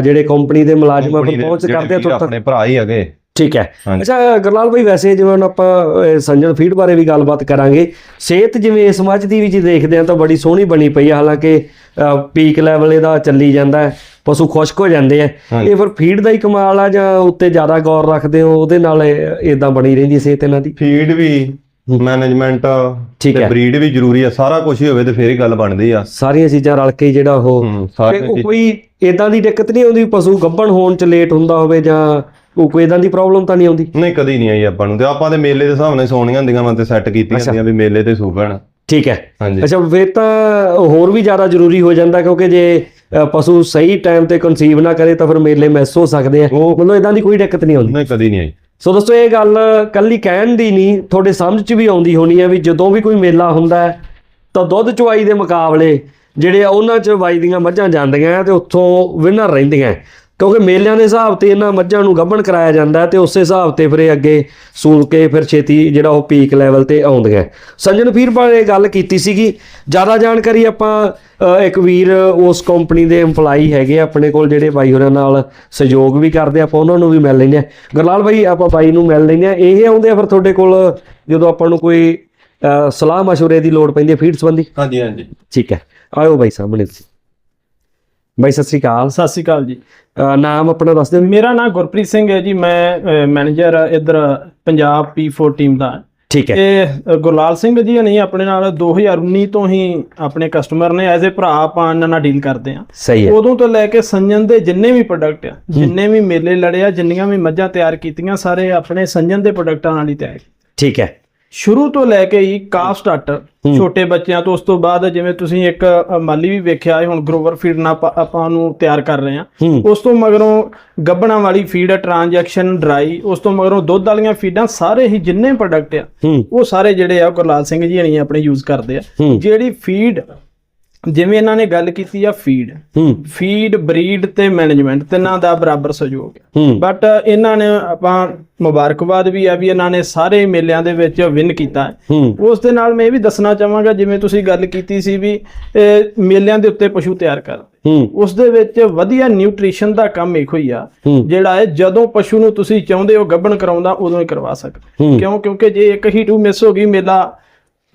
ਜਿਹੜੇ ਕੰਪਨੀ ਦੇ ਮੁਲਾਜ਼ਮ ਫਿਰ ਦੇ ਪਹੁੰਚ ਕਰਦੇ ਆ ਆਪਣੇ ਭਰਾ ਹੀ ਹੈਗੇ। ਠੀਕ ਹੈ। ਅੱਛਾ ਗਰਲਾਲ ਭਾਈ ਵੈਸੇ ਜਿਵੇਂ ਆਪਾਂ ਸੰਜਣ ਫੀਡ ਬਾਰੇ ਵੀ ਗੱਲਬਾਤ ਕਰਾਂਗੇ ਸਿਹਤ ਜਿਵੇਂ ਇਸ ਮੱਝ ਦੀ ਵੀ ਜੇ ਦੇਖਦੇ ਆ ਤਾਂ ਬੜੀ ਸੋਹਣੀ ਬਣੀ ਪਈ ਆ ਹਾਲਾਂਕਿ ਪੀਕ ਲੈਵਲ ਇਹਦਾ ਚੱਲੀ ਜਾਂਦਾ ਹੈ ਪਸ਼ੂ ਖੁਸ਼ਕ ਹੋ ਜਾਂਦੇ ਆ। ਇਹ ਫਿਰ ਫੀਡ ਦਾ ਹੀ ਕਮਾਲ ਆ ਜਾਂ ਉੱਤੇ ਜ਼ਿਆਦਾ ਗੌਰ ਰੱਖਦੇ ਹੋ ਉਹਦੇ ਨਾਲ ਇਦਾਂ ਬਣੀ ਰਹਿੰਦੀ ਸਿਹਤ ਇਹਨਾਂ ਦੀ ਫੀਡ ਵੀ ਮੈਨੇਜਮੈਂਟ ਠੀਕ ਹੈ। ਬਰੀਡ ਵੀ ਜ਼ਰੂਰੀ ਆ ਸਾਰਾ ਕੁਝ ਹੀ ਹੋਵੇ ਤੇ ਫੇਰ ਹੀ ਗੱਲ ਬਣਦੀ ਆ ਸਾਰੀਆਂ ਚੀਜ਼ਾਂ ਰਲ ਕੇ ਜਿਹੜਾ ਉਹ ਕੋਈ ਇਦਾਂ ਦੀ ਦਿੱਕਤ ਨਹੀਂ ਆਉਂਦੀ ਪਸ਼ੂ ਗੱਭਣ ਹੋਣ ਚ ਲੇਟ ਹੁੰਦਾ ਹੋਵੇ ਜਾਂ ਕੋਈ ਇਦਾਂ ਦੀ ਪ੍ਰੋਬਲਮ ਤਾਂ ਨਹੀਂ ਆਉਂਦੀ? ਨਹੀਂ ਕਦੀ ਨਹੀਂ ਆਈ ਆਪਾਂ ਨੂੰ ਤੇ ਆਪਾਂ ਤੇ ਮੇਲੇ ਦੇ ਹਿਸਾਬ ਨਾਲ ਸੋਣੀਆਂ ਹੁੰਦੀਆਂ ਵਾ ਤੇ ਸੈੱਟ ਕੀਤੀਆਂ ਹੁੰਦੀਆਂ ਵੀ ਮੇਲੇ ਤੇ ਸੂਬਣ ਠੀਕ ਹੈ। ਹਾਂਜੀ। ਅੱਛਾ ਫਿਰ ਤਾਂ ਹੋਰ ਵੀ ਜ਼ਿਆਦਾ ਜ਼ਰੂਰੀ ਹੋ ਜਾਂਦਾ ਕਿਉਂਕਿ ਜੇ ਅ, ਪਸ਼ੂ ਸਹੀ ਟਾਈਮ ਤੇ ਕਨਸੀਵ ਨਾ ਕਰੇ ਤਾਂ ਫਿਰ ਮੇਲੇ ਮਿਸ ਹੋ ਸਕਦੇ ਆ। ਉਹ- ਮਤਲਬ ਇਦਾਂ ਦੀ ਕੋਈ ਦਿੱਕਤ ਨਹੀਂ ਆਉਂਦੀ। ਨਹੀਂ ਕਦੀ ਨਹੀਂ ਆਈ। ਸੋ ਦੋਸਤੋ ਇਹ ਗੱਲ ਕੱਲੀ ਕਹਿਣ ਦੀ ਨਹੀਂ ਤੁਹਾਡੇ ਸਮਝ 'ਚ ਵੀ ਆਉਂਦੀ ਹੋਣੀ ਹੈ ਵੀ ਜਦੋਂ ਵੀ ਕੋਈ ਮੇਲਾ ਹੁੰਦਾ ਹੈ ਤਾਂ ਦੁੱਧ ਚੁਆਈ ਦੇ ਮੁਕਾਬਲੇ ਜਿਹੜੇ ਆ ਉਹਨਾਂ 'ਚ ਵਾਈ ਦੀਆਂ ਮੱਝਾਂ ਜਾਂਦੀਆਂ ਤੇ ਉੱਥੋਂ ਵਿਨਰ ਰਹਿੰਦੀਆਂ ਕਿਉਂਕਿ ਮੇਲਿਆਂ ਦੇ ਹਿਸਾਬ ਤੇ ਇਹਨਾਂ ਮੱਝਾਂ ਨੂੰ ਗੱਭਣ ਕਰਾਇਆ ਜਾਂਦਾ ਹੈ ਤੇ ਉਸੇ ਹਿਸਾਬ ਤੇ ਫਿਰ ਇਹ ਅੱਗੇ ਸੂਲ ਕੇ ਫਿਰ ਛੇਤੀ ਜਿਹੜਾ ਉਹ ਪੀਕ ਲੈਵਲ ਤੇ ਆਉਂਦੀਆਂ ਸੰਜਨ ਫੀਰ ਬਾਰੇ ਗੱਲ ਕੀਤੀ ਸੀਗੀ ਜ਼ਿਆਦਾ ਜਾਣਕਾਰੀ ਆਪਾਂ ਅ, ਇੱਕ ਵੀਰ ਉਸ ਕੰਪਨੀ ਦੇ EMPLOYE ਹੈਗੇ ਆ ਆਪਣੇ ਕੋਲ ਜਿਹੜੇ ਬਾਈ ਹੋਰਾਂ ਨਾਲ ਸਹਿਯੋਗ ਵੀ ਕਰਦੇ ਆ, ਆਪਾਂ ਉਹਨਾਂ ਨੂੰ ਵੀ ਮਿਲ ਲੈਂਦੇ ਆ ਗੁਰਲਾਲ ਬਾਈ ਆਪਾਂ ਬਾਈ ਨੂੰ ਮਿਲ ਲੈਂਦੇ ਆ ਇਹ ਆਉਂਦੇ ਆ ਫਿਰ ਤੁਹਾਡੇ ਕੋਲ ਜਦੋਂ ਆਪਾਂ ਨੂੰ ਕੋਈ ਅ, ਸਲਾਹ مشورے ਦੀ ਲੋੜ ਪੈਂਦੀ ਹੈ ਫੀਡ ਸੰਬੰਧੀ ਹਾਂਜੀ ਹਾਂਜੀ ਠੀਕ ਹੈ ਆਇਓ ਬਾਈ ਸਾਹਮਣੇ ਤੁਸੀਂ ਬਾਈ ਸਤਿ ਸ੍ਰੀ ਅਕਾਲ। ਸਤਿ ਸ਼੍ਰੀ ਅਕਾਲ ਜੀ। ਅ, ਨਾਮ ਆਪਣਾ ਦੱਸ ਦਿਓ। ਮੇਰਾ ਨਾਮ ਗੁਰਪ੍ਰੀਤ ਸਿੰਘ ਹੈ ਜੀ। ਮੈਂ ਮੈਨੇਜਰ ਇਧਰ ਪੰਜਾਬ P4 ਟੀਮ ਦਾ। ਠੀਕ ਹੈ। ਇਹ ਅ, ਗੁਰਲਾਲ ਸਿੰਘ ਜੀ ਨਹੀਂ ਆਪਣੇ ਨਾਲ 2019 ਤੋਂ ਹੀ ਆਪਣੇ ਕਸਟਮਰ ਨੇ। ਐਜ਼ ਅ ਭਰਾ ਆਪਾਂ ਇਹਨਾਂ ਨਾਲ ਡੀਲ ਕਰਦੇ ਆ ਸਹੀ ਹੈ। ਉਦੋਂ ਤੋਂ ਲੈ ਕੇ ਸੰਜਨ ਦੇ ਜਿੰਨੇ ਵੀ ਪ੍ਰੋਡਕਟ ਆ ਜਿੰਨੇ ਵੀ ਮੇਲੇ ਲੜਿਆ ਜਿੰਨੀਆਂ ਵੀ ਮੱਝਾਂ ਤਿਆਰ ਕੀਤੀਆਂ ਸਾਰੇ ਆਪਣੇ ਸੰਜਨ ਦੇ ਪ੍ਰੋਡਕਟਾਂ ਨਾਲ ਹੀ ਤਿਆਰ ਠੀਕ ਹੈ। ਸ਼ੁਰੂ ਤੋਂ ਲੈ ਕੇ ਹੀ ਕਾਫ ਸਟਾਰਟਰ ਛੋਟੇ ਬੱਚਿਆਂ ਤੋਂ ਉਸ ਤੋਂ ਬਾਅਦ ਜਿਵੇਂ ਤੁਸੀਂ ਇੱਕ ਮਾਲੀ ਵੀ ਵੇਖਿਆ ਹੈ ਹੁਣ ਗਰੋਵਰ ਫੀਡ ਨਾਲ ਆਪਾਂ- ਨੂੰ ਤਿਆਰ ਕਰ ਰਹੇ ਹਾਂ। ਉਸ ਤੋਂ ਮਗਰੋਂ ਗੱਬਣਾ ਵਾਲੀ ਫੀਡ ਟ੍ਰਾਂਜੈਕਸ਼ਨ ਡਰਾਈ ਉਸ ਤੋਂ ਮਗਰੋਂ ਦੁੱਧ ਵਾਲੀਆਂ ਫੀਡਾਂ ਸਾਰੇ ਹੀ ਜਿੰਨੇ ਪ੍ਰੋਡਕਟ ਆ ਉਹ ਸਾਰੇ ਜਿਹੜੇ ਆ ਗੁਰਲਾਲ ਸਿੰਘ ਜੀ ਹਣੀ ਆਪਣੇ ਯੂਜ਼ ਕਰਦੇ ਆ। ਜਿਹੜੀ ਫੀਡ ਜਿਵੇਂ ਇਹਨਾਂ ਨੇ ਗੱਲ ਕੀਤੀ ਆ ਫੀਡ ਫੀਡ ਬਰੀਡ ਤੇ ਮੈਨੇਜਮੈਂਟ ਤਿੰਨਾਂ ਦਾ ਬਰਾਬਰ ਸਹਿਯੋਗ ਹੈ। ਬਟ ਇਹਨਾਂ ਨੇ ਆਪਾਂ ਮੁਬਾਰਕਬਾਦ ਵੀ ਆ ਵੀ ਇਹਨਾਂ ਨੇ ਸਾਰੇ ਮੇਲਿਆਂ ਦੇ ਵਿੱਚ ਵਿਨ ਕੀਤਾ ਉਸ ਦੇ ਨਾਲ ਮੈਂ ਇਹ ਵੀ ਦੱਸਣਾ ਚਾਹਾਂਗਾ ਜਿਵੇਂ ਤੁਸੀਂ ਗੱਲ ਕੀਤੀ ਸੀ ਵੀ ਮੇਲਿਆਂ ਦੇ ਉੱਤੇ ਪਸ਼ੂ ਤਿਆਰ ਕਰ ਉਸ ਦੇ ਵਿੱਚ ਵਧੀਆ ਨਿਊਟ੍ਰੀਸ਼ਨ ਦਾ ਕੰਮ ਇਹੋ ਹੀ ਆ। ਜਿਹੜਾ ਹੈ ਜਦੋਂ ਪਸ਼ੂ ਨੂੰ ਤੁਸੀਂ ਚਾਹੁੰਦੇ ਹੋ ਗੱਭਣ ਕਰਾਉਂਦਾ ਉਦੋਂ ਹੀ ਕਰਵਾ ਸਕਦੇ। ਕਿਉਂ? ਕਿਉਂਕਿ ਜੇ ਇੱਕ ਹੀ ਟੂ ਮਿਸ ਹੋ ਗਈ ਮੇਲਾ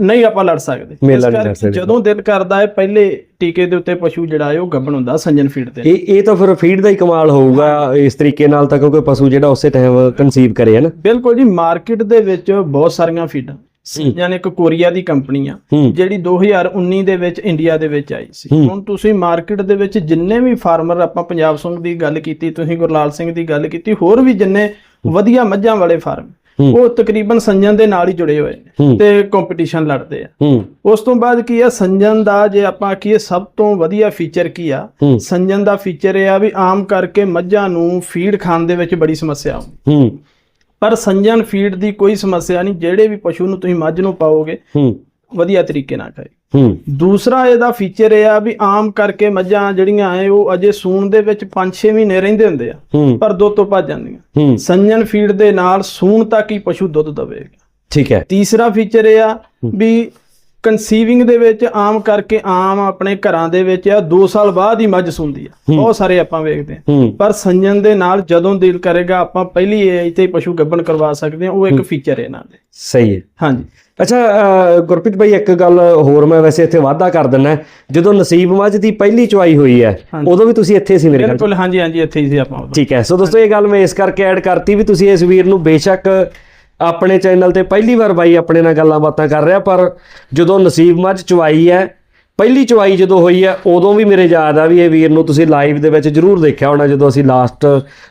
ਨਹੀਂ ਆਪਾਂ ਲੜ ਸਕਦੇ ਮੇਲਾ ਨਹੀਂ ਲੜ ਸਕਦੇ। ਜਦੋਂ ਦਿਲ ਕਰਦਾ ਹੈ ਪਹਿਲੇ ਟੀਕੇ ਦੇ ਉੱਤੇ ਪਸ਼ੂ ਜਿਹੜਾ ਹੈ ਉਹ ਗੱਭਣ ਹੁੰਦਾ ਸੰਜਨ ਫੀਡ ਤੇ ਇਹ ਇਹ ਤਾਂ ਫਿਰ ਫੀਡ ਦਾ ਹੀ ਕਮਾਲ ਹੋਊਗਾ ਇਸ ਤਰੀਕੇ ਨਾਲ ਤਾਂ ਕਿਉਂਕਿ ਪਸ਼ੂ ਜਿਹੜਾ ਉਸੇ ਟਾਈਮ ਕਨਸੀਵ ਕਰੇ ਹੈ ਨਾ ਬਿਲਕੁਲ ਜੀ ਮਾਰਕੀਟ ਦੇ ਵਿੱਚ ਬਹੁਤ ਸਾਰੀਆਂ ਫੀਡਾਂ ਸੰਜਨ ਇੱਕ ਕੋਰੀਆ ਦੀ ਕੰਪਨੀ ਆ ਜਿਹੜੀ 2019 ਦੇ ਵਿੱਚ ਇੰਡੀਆ ਦੇ ਵਿੱਚ ਆਈ ਸੀ। ਹੁਣ ਤੁਸੀਂ ਮਾਰਕੀਟ ਦੇ ਵਿੱਚ ਜਿੰਨੇ ਵੀ ਫਾਰਮਰ ਆਪਾਂ ਪੰਜਾਬ ਸਿੰਘ ਦੀ ਗੱਲ ਕੀਤੀ ਤੁਸੀਂ ਗੁਰਲਾਲ ਸਿੰਘ ਦੀ ਗੱਲ ਕੀਤੀ ਹੋਰ ਵੀ ਜਿੰਨੇ ਵਧੀਆ ਮੱਝਾਂ ਵਾਲੇ ਫਾਰਮ। ਉਹ ਤਕਰੀਬਨ ਸੰਜਨ ਦੇ ਨਾਲ ਹੀ ਜੁੜੇ ਹੋਏ ਨੇ ਤੇ ਕੰਪੀਟੀਸ਼ਨ ਲੜਦੇ ਆ। ਉਸ ਤੋਂ ਬਾਅਦ ਕੀ ਆ ਸੰਜਨ ਦਾ ਜੇ ਆਪਾਂ ਕੀ ਸਭ ਤੋਂ ਵਧੀਆ ਫੀਚਰ ਕੀ ਆ ਸੰਜਨ ਦਾ ਫੀਚਰ ਇਹ ਆ ਵੀ ਆਮ ਕਰਕੇ ਮੱਝਾਂ ਨੂੰ ਫੀਡ ਖਾਣ ਦੇ ਵਿੱਚ ਬੜੀ ਸਮੱਸਿਆ ਆਉਂਦੀ। ਪਰ ਸੰਜਨ ਫੀਡ ਦੀ ਕੋਈ ਸਮੱਸਿਆ ਨਹੀਂ ਜਿਹੜੇ ਵੀ ਪਸ਼ੂ ਨੂੰ ਤੁਸੀਂ ਮੱਝ ਨੂੰ ਪਾਓਗੇ ਵਧੀਆ ਤਰੀਕੇ ਨਾਲ ਖਾਏ ਦੂਸਰਾ ਇਹਦਾ ਫੀਚਰ ਇਹ ਆ ਵੀ ਆਮ ਕਰਕੇ ਮੱਝਾਂ ਜਿਹੜੀਆਂ ਐ ਉਹ ਅਜੇ ਸੂਣ ਦੇ ਵਿੱਚ 5-6 ਮਹੀਨੇ ਰਹਿੰਦੇ ਹੁੰਦੇ ਆ ਪਰ ਦੁੱਧ ਤੋਂ ਭੱਜ ਜਾਂਦੀਆਂ। ਸੰਜਨ ਫੀਡ ਦੇ ਨਾਲ ਸੂਣ ਤੱਕ ਹੀ ਪਸ਼ੂ ਦੁੱਧ ਦੇਵੇਗਾ। ਠੀਕ ਹੈ। ਤੀਸਰਾ ਫੀਚਰ ਇਹ ਆ ਵੀ ਕਨਸੀਵਿੰਗ ਦੇ ਵਿੱਚ ਆਮ ਕਰਕੇ ਆਮ ਆਪਣੇ ਘਰਾਂ ਦੇ ਵਿੱਚ ਆ 2 ਸਾਲ ਬਾਅਦ ਹੀ ਮੱਝ ਸੂੰਦੀ ਆ। ਬਹੁਤ ਸਾਰੇ ਆਪਾਂ ਵੇਖਦੇ ਆ। ਪਰ ਸੰਜਨ ਦੇ ਨਾਲ ਜਦੋਂ ਦਿਲ ਕਰੇਗਾ ਆਪਾਂ ਪਹਿਲੀ ਏਜ ਤੇ ਪਸ਼ੂ ਗੱਭਣ ਕਰਵਾ ਸਕਦੇ ਆ ਉਹ ਇੱਕ ਫੀਚਰ ਹੈ ਇਹਨਾਂ ਦੇ। ਸਹੀ ਹੈ। ਹਾਂਜੀ। ਅੱਛਾ ਗੁਰਪ੍ਰੀਤ ਭਾਈ ਇੱਕ ਗੱਲ ਹੋਰ ਮੈਂ ਵੈਸੇ ਇੱਥੇ ਵਾਅਦਾ ਕਰ ਦਿੰਨਾ ਜਦੋਂ ਨਸੀਬ ਮੱਝ ਦੀ ਪਹਿਲੀ ਚੁਆਈ ਹੋਈ ਹੈ ਉਦੋਂ ਵੀ ਤੁਸੀਂ ਇੱਥੇ ਸੀ ਮੇਰੇ 'ਚ। ਬਿਲਕੁਲ ਹਾਂਜੀ ਹਾਂਜੀ ਇੱਥੇ ਹੀ ਸੀ ਆਪਾਂ। ਠੀਕ ਹੈ ਸੋ ਦੋਸਤੋ ਇਹ ਗੱਲ ਮੈਂ ਇਸ ਕਰਕੇ ਐਡ ਕਰਤੀ ਵੀ ਤੁਸੀਂ ਇਸ ਵੀਰ ਨੂੰ ਬੇਸ਼ੱਕ ਆਪਣੇ ਚੈਨਲ ਤੇ ਪਹਿਲੀ ਵਾਰ ਬਾਈ ਆਪਣੇ ਨਾਲ ਗੱਲਾਂ ਬਾਤਾਂ ਕਰ ਰਿਹਾ ਪਰ ਜਦੋਂ ਨਸੀਬ ਮੱਝ ਚੁਆਈ ਹੈ ਪਹਿਲੀ ਚੁਆਈ ਜਦੋਂ ਹੋਈ ਹੈ ਉਦੋਂ ਵੀ ਮੇਰੇ ਯਾਦ ਆ ਵੀ ਇਹ ਵੀਰ ਨੂੰ ਤੁਸੀਂ ਲਾਈਵ ਦੇ ਵਿੱਚ ਜ਼ਰੂਰ ਦੇਖਿਆ ਹੋਣਾ, ਜਦੋਂ ਅਸੀਂ ਲਾਸਟ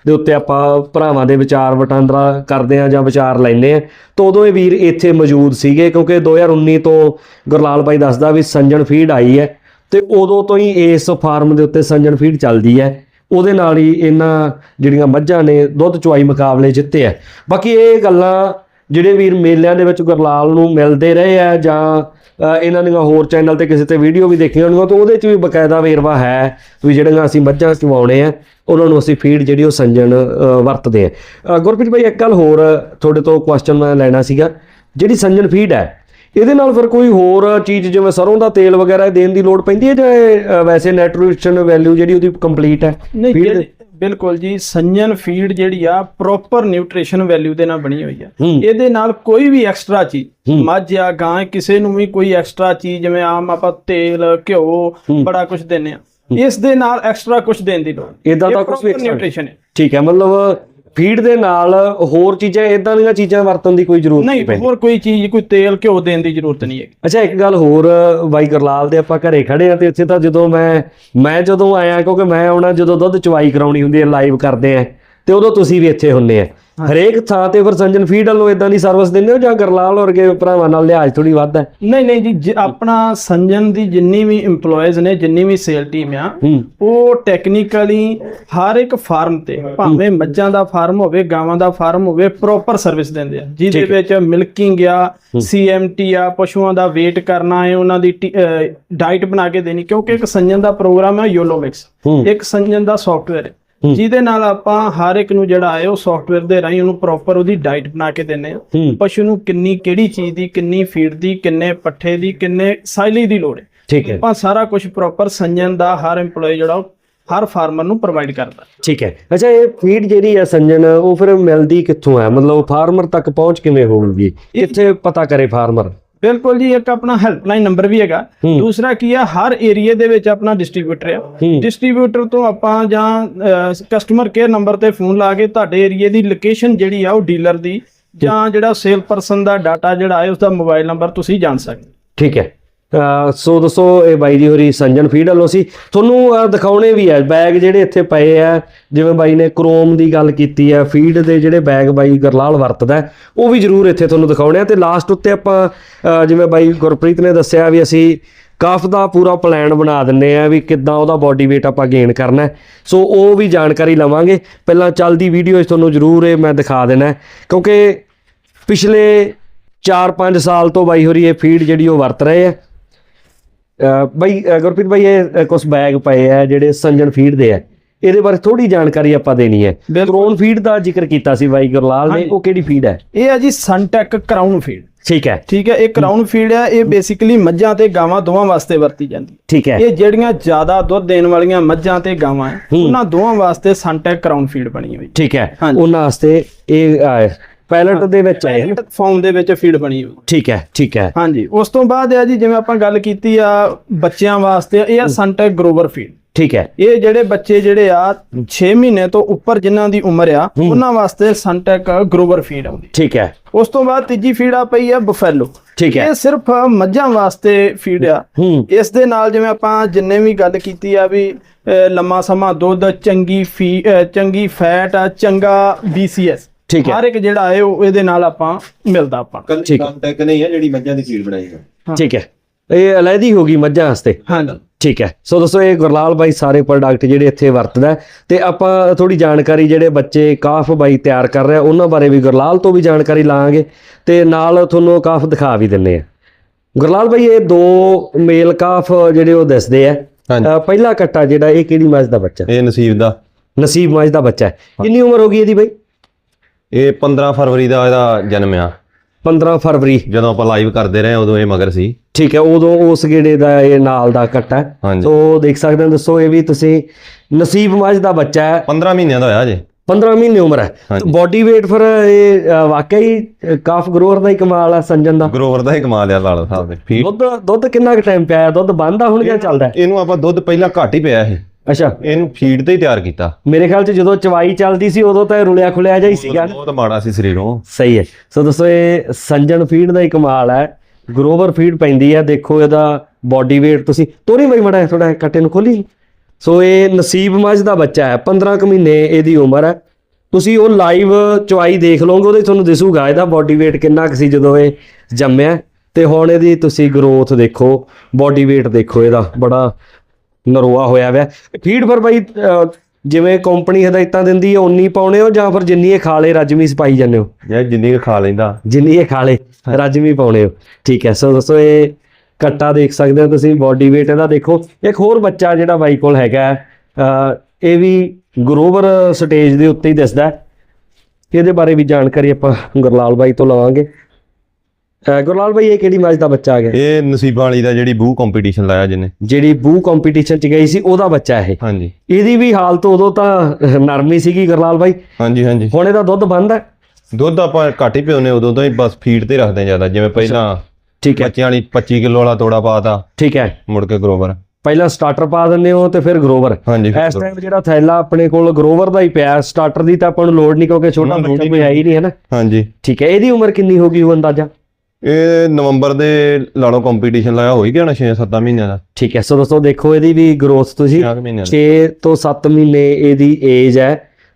ਦੇ ਉੱਤੇ ਆਪਾਂ ਭਰਾਵਾਂ ਦੇ ਵਿਚਾਰ ਵਟਾਂਦਰਾ ਕਰਦੇ ਆ ਜਾਂ ਵਿਚਾਰ ਲੈਂਦੇ ਆ, ਤਾਂ ਉਦੋਂ ਇਹ ਵੀਰ ਇੱਥੇ ਮੌਜੂਦ ਸੀਗੇ, ਕਿਉਂਕਿ 2019 ਤੋਂ ਗੁਰਲਾਲ ਬਾਈ ਦੱਸਦਾ ਵੀ ਸੰਜਣ ਫੀਡ ਆਈ ਹੈ, ਤੇ ਉਦੋਂ ਤੋਂ ਹੀ ਇਸ ਫਾਰਮ ਦੇ ਉੱਤੇ ਸੰਜਣ ਫੀਡ ਚੱਲਦੀ ਹੈ। ਉਹਦੇ ਨਾਲ ਹੀ ਇਹਨਾਂ ਜਿਹੜੀਆਂ ਮੱਝਾਂ ਨੇ ਦੁੱਧ ਚੁਆਈ ਮੁਕਾਬਲੇ ਜਿੱਤੇ ਆ। ਬਾਕੀ ਇਹ ਗੱਲਾਂ ਜਿਹੜੇ ਵੀਰ ਮੇਲਿਆਂ ਦੇ ਵਿੱਚ ਗੁਰਲਾਲ ਨੂੰ ਮਿਲਦੇ ਰਹੇ ਆ ਜਾਂ ਇਹਨਾਂ ਦੀਆਂ ਹੋਰ ਚੈਨਲ ਤੇ ਕਿਸੇ ਤੇ ਵੀਡੀਓ ਵੀ ਦੇਖੀਆਂ ਹੋਣਗੀਆਂ ਤਾਂ ਉਹਦੇ 'ਚ ਵੀ ਬਕਾਇਦਾ ਵੇਰਵਾ ਹੈ ਵੀ ਜਿਹੜੀਆਂ ਅਸੀਂ ਮੱਝਾਂ ਚਵਾਉਣੇ ਆ ਉਹਨਾਂ ਨੂੰ ਅਸੀਂ ਫੀਡ ਜਿਹੜੀ ਉਹ ਸੰਜਣ ਵਰਤਦੇ ਆ। ਗੁਰਪ੍ਰੀਤ ਭਾਈ ਇੱਕ ਗੱਲ ਹੋਰ ਤੁਹਾਡੇ ਤੋਂ ਕੁਐਸਚਨ ਮੈਂ ਲੈਣਾ ਸੀਗਾ ਜਿਹੜੀ ਸੰਜਣ ਫੀਡ ਹੈ ਇਹਦੇ ਨਾਲ ਫਿਰ ਕੋਈ ਹੋਰ ਚੀਜ਼ ਜਿਵੇਂ ਸਰੋਂ ਦਾ ਤੇਲ ਵਗੈਰਾ ਦੇਣ ਦੀ ਲੋੜ ਪੈਂਦੀ ਹੈ ਜਾਂ ਵੈਸੇ ਨਿਊਟ੍ਰੀਸ਼ਨ ਵੈਲਿਊ ਜਿਹੜੀ ਉਹਦੀ ਕੰਪਲੀਟ ਹੈ? ਨਹੀਂ ਬਿਲਕੁਲ ਜੀ ਸੰਜਨ ਫੀਡ ਜਿਹੜੀ ਆ ਪ੍ਰੋਪਰ ਨਿਊਟ੍ਰੀਸ਼ਨ ਵੈਲਿਊ ਦੇ ਨਾਲ ਬਣੀ ਹੋਈ ਆ। ਇਹਦੇ ਨਾਲ ਕੋਈ ਵੀ ਐਕਸਟਰਾ ਚੀਜ਼ ਮੱਝ ਆ ਗਾਂ ਕਿਸੇ ਨੂੰ ਵੀ ਕੋਈ ਐਕਸਟਰਾ ਚੀਜ਼ ਜਿਵੇਂ ਆਮ ਆਪਾਂ ਤੇਲ ਘਿਓ ਬੜਾ ਕੁਝ ਦਿੰਨੇ ਆ। ਇਸ ਦੇ ਨਾਲ ਐਕਸਟਰਾ ਕੁਝ ਦੇਣ ਦੀ ਲੋੜ ਏਦਾਂ ਤਾਂ ਕੁਝ ਵੀ ਨਿਊਟ੍ਰੀਸ਼ਨ ਹੈ ਠੀਕ ਹੈ ਮਤਲਬ ਫੀਡ ਦੇ ਨਾਲ ਹੋਰ ਚੀਜ਼ਾਂ ਇਦਾਂ ਦੀਆਂ ਚੀਜ਼ਾਂ ਵਰਤਣ ਦੀ ਕੋਈ ਜ਼ਰੂਰਤ ਨਹੀਂ ਪੈਂਦੀ? ਹੋਰ ਕੋਈ ਚੀਜ਼ ਕੋਈ ਤੇਲ ਘਿਓ ਦੇਣ ਦੀ ਜ਼ਰੂਰਤ ਨਹੀਂ ਹੈਗੀ। ਅੱਛਾ ਇੱਕ ਗੱਲ ਹੋਰ ਬਾਈ ਗਰਲਾਲ ਦੇ ਆਪਾਂ ਘਰੇ ਖੜੇ ਆ ਤੇ ਇੱਥੇ ਤਾਂ ਜਦੋਂ ਮੈਂ ਮੈਂ ਜਦੋਂ ਆਇਆ ਕਿਉਂਕਿ ਮੈਂ ਆਉਣਾ ਜਦੋਂ ਦੁੱਧ ਚਵਾਈ ਕਰਾਉਣੀ ਹੁੰਦੀ ਹੈ ਲਾਈਵ ਕਰਦੇ ਆ ਤੇ ਉਦੋਂ ਤੁਸੀਂ ਵੀ ਇੱਥੇ ਹੁੰਨੇ ਆ। ਹਰੇਕ ਥਾਂ ਤੇ ਫਿਰ ਸੰਜਨ ਫੀਡ ਵੱਲੋਂ ਇਦਾਂ ਦੀ ਸਰਵਿਸ ਦਿੰਦੇ ਹੋ ਜਾਂ ਗਰਲਾਲ ਵਰਗੇ ਭਰਾਵਾਂ ਨਾਲ ਲਿਹਾਜ਼ ਥੋੜੀ ਵੱਧ ਹੈ? ਨਹੀਂ ਨਹੀਂ ਜੀ ਜ- ਆਪਣਾ ਸੰਜਨ ਦੀ ਜਿੰਨੀ ਵੀ EMPLOYEES ਨੇ ਜਿੰਨੀ ਵੀ ਸੇਲ ਟੀਮ ਆ ਹੂੰ। ਉਹ ਟੈਕਨੀਕਲੀ ਹਰ ਇੱਕ ਫਾਰਮ ਤੇ ਭਾਵੇਂ ਮੱਝਾਂ ਦਾ ਫਾਰਮ ਹੋਵੇ ਗਾਵਾਂ ਦਾ ਫਾਰਮ ਹੋਵੇ ਪ੍ਰੋਪਰ ਸਰਵਿਸ ਦਿੰਦੇ ਆ। ਜਿਹਦੇ ਵਿੱਚ ਮਿਲਕਿੰਗ ਆ ਸੀਐਮਟੀ ਆ ਪਸ਼ੂਆਂ ਦਾ ਵੇਟ ਕਰਨਾ ਹੈ ਉਹਨਾਂ ਦੀ ਡਾਈਟ ਬਣਾ ਕੇ ਦੇਣੀ ਕਿਉਂਕਿ ਇੱਕ ਸੰਜਨ ਦਾ ਪ੍ਰੋਗਰਾਮ ਹੈ ਯੋਲੋ ਮਿਕਸ ਹੂੰ। ਇੱਕ ਸੰਜਨ ਦਾ ਸੌਫਟਵੇਅਰ ਹੈ ਜਿਹਦੇ ਨਾਲ ਆਪਾਂ ਹਰ ਇੱਕ ਨੂੰ ਜਿਹੜਾ ਹੈ ਉਹ ਸੌਫਟਵੇਅਰ ਦੇ ਰਾਹੀਂ ਉਹਨੂੰ ਪ੍ਰੋਪਰ ਉਹਦੀ ਡਾਈਟ ਬਣਾ ਕੇ ਦਿੰਨੇ ਆ ਪਸ਼ੂ ਨੂੰ ਕਿੰਨੀ ਕਿਹੜੀ ਚੀਜ਼ ਦੀ ਕਿੰਨੀ ਫੀਡ ਦੀ ਕਿੰਨੇ ਪੱਠੇ ਦੀ ਕਿੰਨੇ ਸਾਈਲੀ ਦੀ ਲੋੜ ਹੈ। ਠੀਕ ਹੈ। ਆਪਾਂ ਸਾਰਾ ਕੁਝ ਪ੍ਰੋਪਰ ਸੰਜਨ ਦਾ ਹਰ EMPLOYE ਜਿਹੜਾ ਹਰ ਫਾਰਮਰ ਨੂੰ ਪ੍ਰੋਵਾਈਡ ਕਰਦਾ। ਠੀਕ ਹੈ। ਅੱਛਾ ਇਹ ਫੀਡ ਜਿਹੜੀ ਹੈ ਸੰਜਨ ਉਹ ਫਿਰ ਮਿਲਦੀ ਕਿੱਥੋਂ ਹੈ? ਮਤਲਬ ਫਾਰਮਰ ਤੱਕ ਪਹੁੰਚ ਕਿਵੇਂ ਹੋਊਗੀ? ਕਿੱਥੇ ਪਤਾ ਕਰੇ ਫਾਰਮਰ ਬਿਲਕੁਲ ਜੀ ਇੱਕ ਆਪਣਾ ਹੈਲਪਲਾਈਨ ਨੰਬਰ ਵੀ ਹੈਗਾ। ਦੂਸਰਾ ਕੀ ਆ ਹਰ ਏਰੀਆ ਦੇ ਵਿੱਚ ਆਪਣਾ ਡਿਸਟ੍ਰੀਬਿਊਟਰ ਆ। ਡਿਸਟ੍ਰੀਬਿਊਟਰ ਤੋਂ ਆਪਾਂ ਜਾਂ ਕਸਟਮਰ ਕੇਅਰ ਨੰਬਰ ਤੇ ਫੋਨ ਲਾ ਕੇ ਤੁਹਾਡੇ ਏਰੀਆ ਦੀ ਲੋਕੇਸ਼ਨ ਜਿਹੜੀ ਆ ਉਹ ਡੀਲਰ ਦੀ ਜਾਂ ਜਿਹੜਾ ਸੇਲ ਪਰਸਨ ਦਾ ਡਾਟਾ ਜਿਹੜਾ ਹੈ ਉਸ ਦਾ ਮੋਬਾਈਲ ਨੰਬਰ ਤੁਸੀਂ ਜਾਣ ਸਕਦੇ ਠੀਕ ਹੈ। ਸੋ ਦੱਸੋ, ਇਹ ਬਾਈ ਦੀ ਹੋਰੀ ਸੰਜਨ ਫੀਡ ਵੱਲੋਂ ਸੀ। ਤੁਹਾਨੂੰ ਦਿਖਾਉਣੇ ਵੀ ਹੈ ਬੈਗ ਜਿਹੜੇ ਇੱਥੇ ਪਏ ਆ, ਜਿਵੇਂ ਬਾਈ ਨੇ ਕ੍ਰੋਮ ਦੀ ਗੱਲ ਕੀਤੀ ਹੈ ਫੀਡ ਦੇ ਜਿਹੜੇ ਬੈਗ ਬਾਈ ਗਰਲਾਲ ਵਰਤਦਾ, ਉਹ ਵੀ ਜ਼ਰੂਰ ਇੱਥੇ ਤੁਹਾਨੂੰ ਦਿਖਾਉਣੇ ਆ। ਤੇ ਲਾਸਟ ਉੱਤੇ ਆਪਾਂ ਜਿਵੇਂ ਬਾਈ ਗੁਰਪ੍ਰੀਤ ਨੇ ਦੱਸਿਆ ਵੀ ਅਸੀਂ ਕਾਫ ਦਾ ਪੂਰਾ ਪਲਾਨ ਬਣਾ ਦਿੰਨੇ ਆ ਵੀ ਕਿੱਦਾਂ ਉਹਦਾ ਬਾਡੀ weight ਆਪਾਂ ਗੇਨ ਕਰਨਾ ਸੋ ਉਹ ਵੀ ਜਾਣਕਾਰੀ ਲਵਾਂਗੇ। ਪਹਿਲਾਂ ਚੱਲਦੀ ਵੀਡੀਓ 'ਚ ਤੁਹਾਨੂੰ ਜ਼ਰੂਰ ਇਹ ਮੈਂ ਦਿਖਾ ਦੇਣਾ ਕਿਉਂਕਿ ਪਿਛਲੇ 4-5 ਸਾਲ ਤੋਂ ਬਾਈ ਹੋਰੀ ਇਹ ਫੀਡ ਜਿਹੜੀ ਉਹ ਵਰਤ ਰਹੇ ਆ। ਬਾਈ ਗੁਰਪ੍ਰੀਤ ਬਾਈ ਇਹ ਕੁਝ ਬੈਗ ਪਏ ਆ ਜਿਹੜੇ ਸੰਜਣ ਫੀਡ ਦੇ ਆ। ਇਹਦੇ ਬਾਰੇ ਥੋੜੀ ਜਾਣਕਾਰੀ ਆਪਾਂ ਦੇਣੀ ਹੈ। ਕਰੋਨ ਫੀਡ ਦਾ ਜ਼ਿਕਰ ਕੀਤਾ ਸੀ ਬਾਈ ਗੁਰਲਾਲ ਨੇ। ਉਹ ਕਿਹੜੀ ਫੀਡ ਹੈ? ਇਹ ਹੈ ਜੀ ਸਨਟੈਕ ਕਰਾਊਨ ਫੀਡ ਠੀਕ ਹੈ। ਠੀਕ ਹੈ ਇਹ ਕਰਾਊਨ ਫੀਡ ਹੈ ਇਹ ਬੇਸਿਕਲੀ ਮੱਝਾਂ ਤੇ ਗਾਵਾਂ ਦੋਵਾਂ ਵਾਸਤੇ ਵਰਤੀ ਜਾਂਦੀ ਹੈ। ਠੀਕ ਹੈ। ਇਹ ਜਿਹੜੀਆਂ ਜ਼ਿਆਦਾ ਦੁੱਧ ਦੇਣ ਵਾਲੀਆਂ ਮੱਝਾਂ ਤੇ ਗਾਵਾਂ। ਉਹਨਾਂ ਦੋਵਾਂ ਵਾਸਤੇ ਸਨਟੈਕ ਕਰਾਊਨ ਫੀਡ ਬਣੀ ਹੋਈ ਠੀਕ ਹੈ। ਉਹਨਾਂ ਵਾਸਤੇ ਇਹ ਪੈਲਟ ਦੇ ਵਿੱਚ ਆਏ ਹਨ? ਫਾਰਮ ਦੇ ਵਿੱਚ ਫੀਡ ਬਣੀ ਹੋਈ। ਠੀਕ ਹੈ ਠੀਕ ਹੈ। ਹਾਂਜੀ ਉਸ ਤੋਂ ਬਾਅਦ ਹੈ ਜੀ ਜਿਵੇਂ ਆਪਾਂ ਗੱਲ ਕੀਤੀ ਆ ਬੱਚਿਆਂ ਵਾਸਤੇ ਇਹ ਆ ਸਨਟੈਕ ਗਰੋਵਰ ਫੀਡ ਠੀਕ ਹੈ। ਇਹ ਜਿਹੜੇ ਬੱਚੇ ਜਿਹੜੇ ਆ 6 ਮਹੀਨੇ ਤੋਂ ਉੱਪਰ ਜਿਨ੍ਹਾਂ ਦੀ ਉਮਰ ਆ ਉਹਨਾਂ ਵਾਸਤੇ ਸਨਟੈਕ ਗਰੋਵਰ ਫੀਡ ਆਉਂਦੀ। ਠੀਕ ਹੈ। ਉਸ ਤੋਂ ਬਾਅਦ ਤੀਜੀ ਫੀਡ ਆ ਪਈ ਆ ਬਫੈਲੋ ਠੀਕ ਹੈ। ਇਹ ਸਿਰਫ ਮੱਝਾਂ ਵਾਸਤੇ ਫੀਡ ਆ। ਇਸ ਦੇ ਨਾਲ ਜਿਵੇਂ ਆਪਾਂ ਜਿੰਨੇ ਵੀ ਗੱਲ ਕੀਤੀ ਆ ਵੀ ਲੰਮਾ ਸਮਾਂ ਦੁੱਧ ਚੰਗੀ ਫੀ ਚੰਗੀ ਫੈਟ ਆ ਚੰਗਾ BCS ਠੀਕ ਹੈ। ਹਰ ਇੱਕ ਜਿਹੜਾ ਹੈ ਉਹ ਇਹਦੇ ਨਾਲ ਆਪਾਂ ਮਿਲਦਾ ਆਪਾਂ। ਠੀਕ ਹੈ। ਕੰਟੈਕ ਨਹੀਂ ਹੈ ਜਿਹੜੀ ਮੱਝਾਂ ਦੀ ਫੀਡ ਬਣਾਈ ਹੈ। ਠੀਕ ਹੈ। ਇਹ ਅਲੱਦੀ ਹੋ ਗਈ ਮੱਝਾਂ ਵਾਸਤੇ। ਹਾਂਜੀ। ਠੀਕ ਹੈ। ਸੋ ਦੋਸਤੋ ਇਹ ਗੁਰਲਾਲ ਬਾਈ ਸਾਰੇ ਪ੍ਰੋਡਕਟ ਜਿਹੜੇ ਇੱਥੇ ਵਰਤਦਾ ਤੇ ਆਪਾਂ ਥੋੜੀ ਜਾਣਕਾਰੀ ਜਿਹੜੇ ਬੱਚੇ ਕਾਫ ਬਾਈ ਤਿਆਰ ਕਰ ਰਿਹਾ ਉਹਨਾਂ ਬਾਰੇ ਵੀ ਗੁਰਲਾਲ ਤੋਂ ਵੀ ਜਾਣਕਾਰੀ ਲਾਵਾਂਗੇ ਤੇ ਨਾਲ ਤੁਹਾਨੂੰ ਕਾਫ ਦਿਖਾ ਵੀ ਦਿੰਨੇ ਆ ਗੁਰਲਾਲ ਬਾਈ ਇਹ ਦੋ ਮੇਲ ਕਾਫ ਜਿਹੜੇ ਉਹ ਦੱਸਦੇ ਆ। ਪਹਿਲਾ ਕੱਟਾ ਜਿਹੜਾ ਇਹ ਕਿਹੜੀ ਮੱਝ ਦਾ ਬੱਚਾ? ਇਹ ਨਸੀਬ ਦਾ। ਨਸੀਬ ਮੱਝ ਦਾ ਬੱਚਾ ਹੈ। ਕਿੰਨੀ ਉਮਰ ਹੋ ਗਈ ਇਹਦੀ ਬਾਈ? ਇਹ 15 ਫਰਵਰੀ ਦਾ ਇਹਦਾ ਜਨਮ ਆ। 15 ਫਰਵਰੀ। ਜਦੋਂ ਆਪਾਂ ਲਾਈਵ ਕਰਦੇ ਰਹੇ ਉਦੋਂ ਇਹ ਮਗਰ ਸੀ। ਠੀਕ ਹੈ ਉਦੋਂ ਉਸ ਗੇੜੇ ਦਾ ਇਹ ਨਾਲ ਦਾ ਕੱਟਾ ਸੋ ਦੇਖ ਸਕਦੇ ਹੋ ਦੋਸਤੋ ਇਹ ਵੀ ਤੁਸੀਂ ਨਸੀਬ ਮੱਝ ਦਾ ਬੱਚਾ ਹੈ। 15 ਮਹੀਨਿਆਂ ਦਾ ਹੋਇਆ ਜੇ 15 ਮਹੀਨੇ ਉਮਰ ਹੈ। ਬਾਡੀ weight ਫਿਰ ਇਹ ਵਾਕਿਆ ਹੀ ਕਾਫ ਗਰੋਵਰ ਦਾ ਹੀ ਕਮਾਲ ਆ ਸੰਜਨ ਦਾ। ਗਰੋਵਰ ਦਾ ਹੀ ਕਮਾਲ ਆ ਲਾਲਾ ਸਾਹਿਬ ਦੇ। ਦੁੱਧ ਦੁੱਧ ਕਿੰਨਾ ਕੁ ਟਾਈਮ ਪਿਆ ਦੁੱਧ ਬੰਦਾ ਹੁਣ ਜਾਂ ਚੱਲਦਾ? ਇਹਨੂੰ ਆਪਾਂ ਦੁੱਧ ਪਹਿਲਾਂ ਘੱਟ ਹੀ ਪਿਆ ਇਹ। ਅੱਛਾ। ਇਹਨੂੰ ਫੀਡ ਤੇ ਹੀ ਤਿਆਰ ਕੀਤਾ। ਮੇਰੇ ਖਿਆਲ ਚ ਜਦੋਂ ਚਵਾਈ ਚੱਲਦੀ ਸੀ ਉਦੋਂ ਤਾਂ ਇਹ ਰੁਲਿਆ ਖੁਲਿਆ ਜਿਹਾ ਹੀ ਸੀਗਾ। ਬਹੁਤ ਮਾੜਾ ਸੀ ਸਰੀਰੋਂ। ਸਹੀ ਹੈ। ਸੋ ਦੋਸਤੋ ਇਹ ਸੰਜਨ ਫੀਡ ਦਾ ਹੀ ਕਮਾਲ ਹੈ। ਗਰੋਵਰ ਫੀਡ ਪੈਂਦੀ ਹੈ। ਦੇਖੋ ਇਹਦਾ ਬਾਡੀ weight ਤੁਸੀਂ ਤੋਰੀ ਬਈ ਮੜਾ ਥੋੜਾ ਕੱਟੇ ਨੂੰ ਖੋਲੀ। ਸੋ ਇਹ ਨਸੀਬ ਮੱਝ ਦਾ ਬੱਚਾ ਹੈ। 15 ਕੁ ਮਹੀਨੇ ਇਹਦੀ ਉਮਰ ਹੈ। ਤੁਸੀਂ ਉਹ ਲਾਈਵ ਚਵਾਈ ਦੇਖ ਲਓਗੇ ਉਹਦੇ ਤੁਹਾਨੂੰ ਦਿਸੂਗਾ ਇਹਦਾ ਬਾਡੀ weight ਕਿੰਨਾ ਕੁ ਸੀ ਜਦੋਂ ਇਹ ਜੰਮਿਆ। ਤੇ ਹੁਣ ਇਹਦੀ ਤੁਸੀਂ ਗਰੋਥ ਦੇਖੋ ਬਾਡੀ weight ਦੇਖੋ ਇਹਦਾ। ਬੜਾ ਨਰੋਆ ਹੋਇਆ ਹੋਇਆ ਫੀਡ ਪਰ ਬਈ ਜਿਵੇਂ ਕੰਪਨੀ ਹਦਾਇਤਾਂ ਦਿੰਦੀ ਹੈ ਉਨੀ ਪਾਉਣੇ ਹੋ ਜਾਂ ਫਿਰ ਜਿੰਨੀ ਇਹ ਖਾਲੇ ਰਜਮੀ ਸਪਾਈ ਜਾਂਦੇ ਹੋ? ਇਹ ਜਿੰਨੀ ਖਾ ਲੈਂਦਾ। ਜਿੰਨੀ ਇਹ ਖਾਲੇ ਰਜਮੀ ਪਾਉਣੇ ਹੋ। ਠੀਕ ਹੈ ਸੋ ਦੋਸਤੋ ਇਹ ਕੱਟਾ ਦੇਖ ਸਕਦੇ ਹੋ ਤੁਸੀਂ ਬਾਡੀ weight ਇਹਦਾ ਦੇਖੋ। ਇੱਕ ਹੋਰ ਬੱਚਾ ਜਿਹੜਾ ਬਾਈ ਕੋਲ ਹੈਗਾ ਇਹ ਵੀ ਗਰੋਵਰ ਸਟੇਜ ਦੇ ਉੱਤੇ ਹੀ ਦਿਸਦਾ। ਇਹਦੇ ਬਾਰੇ ਵੀ ਜਾਣਕਾਰੀ ਆਪਾਂ ਗੁਰਲਾਲ ਬਾਈ ਤੋਂ ਲਵਾਂਗੇ। ਗੁਰਲਾਲ ਬਾਈ ਇਹ ਕਿਹੜੀ ਮੱਝ ਦਾ ਬੱਚਾ ਆ ਗਿਆ? ਇਹ ਨਸੀਬਾਂ ਵਾਲੀ ਦਾ ਜਿਹੜੀ ਬੂ ਕੰਪੀਟੀਸ਼ਨ ਲਾਇਆ ਜਿਹਨੇ। ਜਿਹੜੀ ਬੂ ਕੰਪੀਟੀਸ਼ਨ ਚ ਗਈ ਸੀ ਉਹਦਾ ਬੱਚਾ ਇਹ। ਹਾਂਜੀ। ਇਹਦੀ ਵੀ ਹਾਲਤ ਉਦੋਂ ਤਾਂ ਨਰਮੀ ਸੀਗੀ ਗੁਰਲਾਲ ਬਾਈ। ਹਾਂਜੀ ਹਾਂਜੀ। ਹੁਣ ਇਹਦਾ ਦੁੱਧ ਬੰਦ ਹੈ। ਦੁੱਧ ਆਪਾਂ ਘੱਟ ਹੀ ਪਿਉਨੇ ਉਦੋਂ ਤੋਂ ਹੀ ਬਸ ਫੀਡ ਤੇ ਰੱਖਦੇ ਜ਼ਿਆਦਾ। ਜਿਵੇਂ ਪਹਿਲਾਂ ਠੀਕ ਹੈ। ਬੱਚਿਆਂ ਵਾਲੀ 25 ਕਿਲੋ ਵਾਲਾ ਤੋੜਾ ਪਾਤਾ ਠੀਕ ਹੈ। ਮੁੜ ਕੇ ਗਰੋਵਰ ਪਹਿਲਾਂ ਸਟਾਰਟਰ ਪਾ ਦਿੰਦੇ ਹੋ ਤੇ ਫਿਰ ਗਰੋਵਰ ਹਾਂਜੀ ਇਸ ਟਾਈਮ ਜਿਹੜਾ ਥੈਲਾ ਆਪਣੇ ਕੋਲ ਗਰੋਵਰ ਦਾ ਹੀ ਪਿਆ ਸਟਾਰਟਰ ਦੀ ਤਾਂ ਆਪਾਂ ਨੂੰ ਲੋੜ ਨਹੀਂ ਕਿਉਂਕਿ ਛੋਟਾ ਬੱਚਾ ਕੋਈ ਹੈ ਹੀ ਨਹੀਂ ਹੈ ਨਾ? ਹਾਂਜੀ। ਠੀਕ ਹੈ ਇਹਦੀ ਉਮਰ ਕਿੰਨੀ ਹੋ ਗਈ ਉਹ ਅੰਦਾਜ਼ਾ? ਇਹ ਨਵੰਬਰ ਦੇ ਲਾਲੋ ਕੰਪੀਟੀਸ਼ਨ ਲਾਇਆ ਹੋ ਹੀ ਗਿਆ ਨਾ 6-7 ਮਹੀਨਿਆਂ ਦਾ? ਠੀਕ ਹੈ ਸੋ ਦੋਸਤੋ ਦੇਖੋ ਇਹਦੀ ਵੀ ਗਰੋਥ ਤੁਸੀਂ 6 ਮਹੀਨਿਆਂ ਦਾ। 6 ਤੋਂ 7 ਮਹੀਨੇ ਇਹਦੀ ਏਜ ਹੈ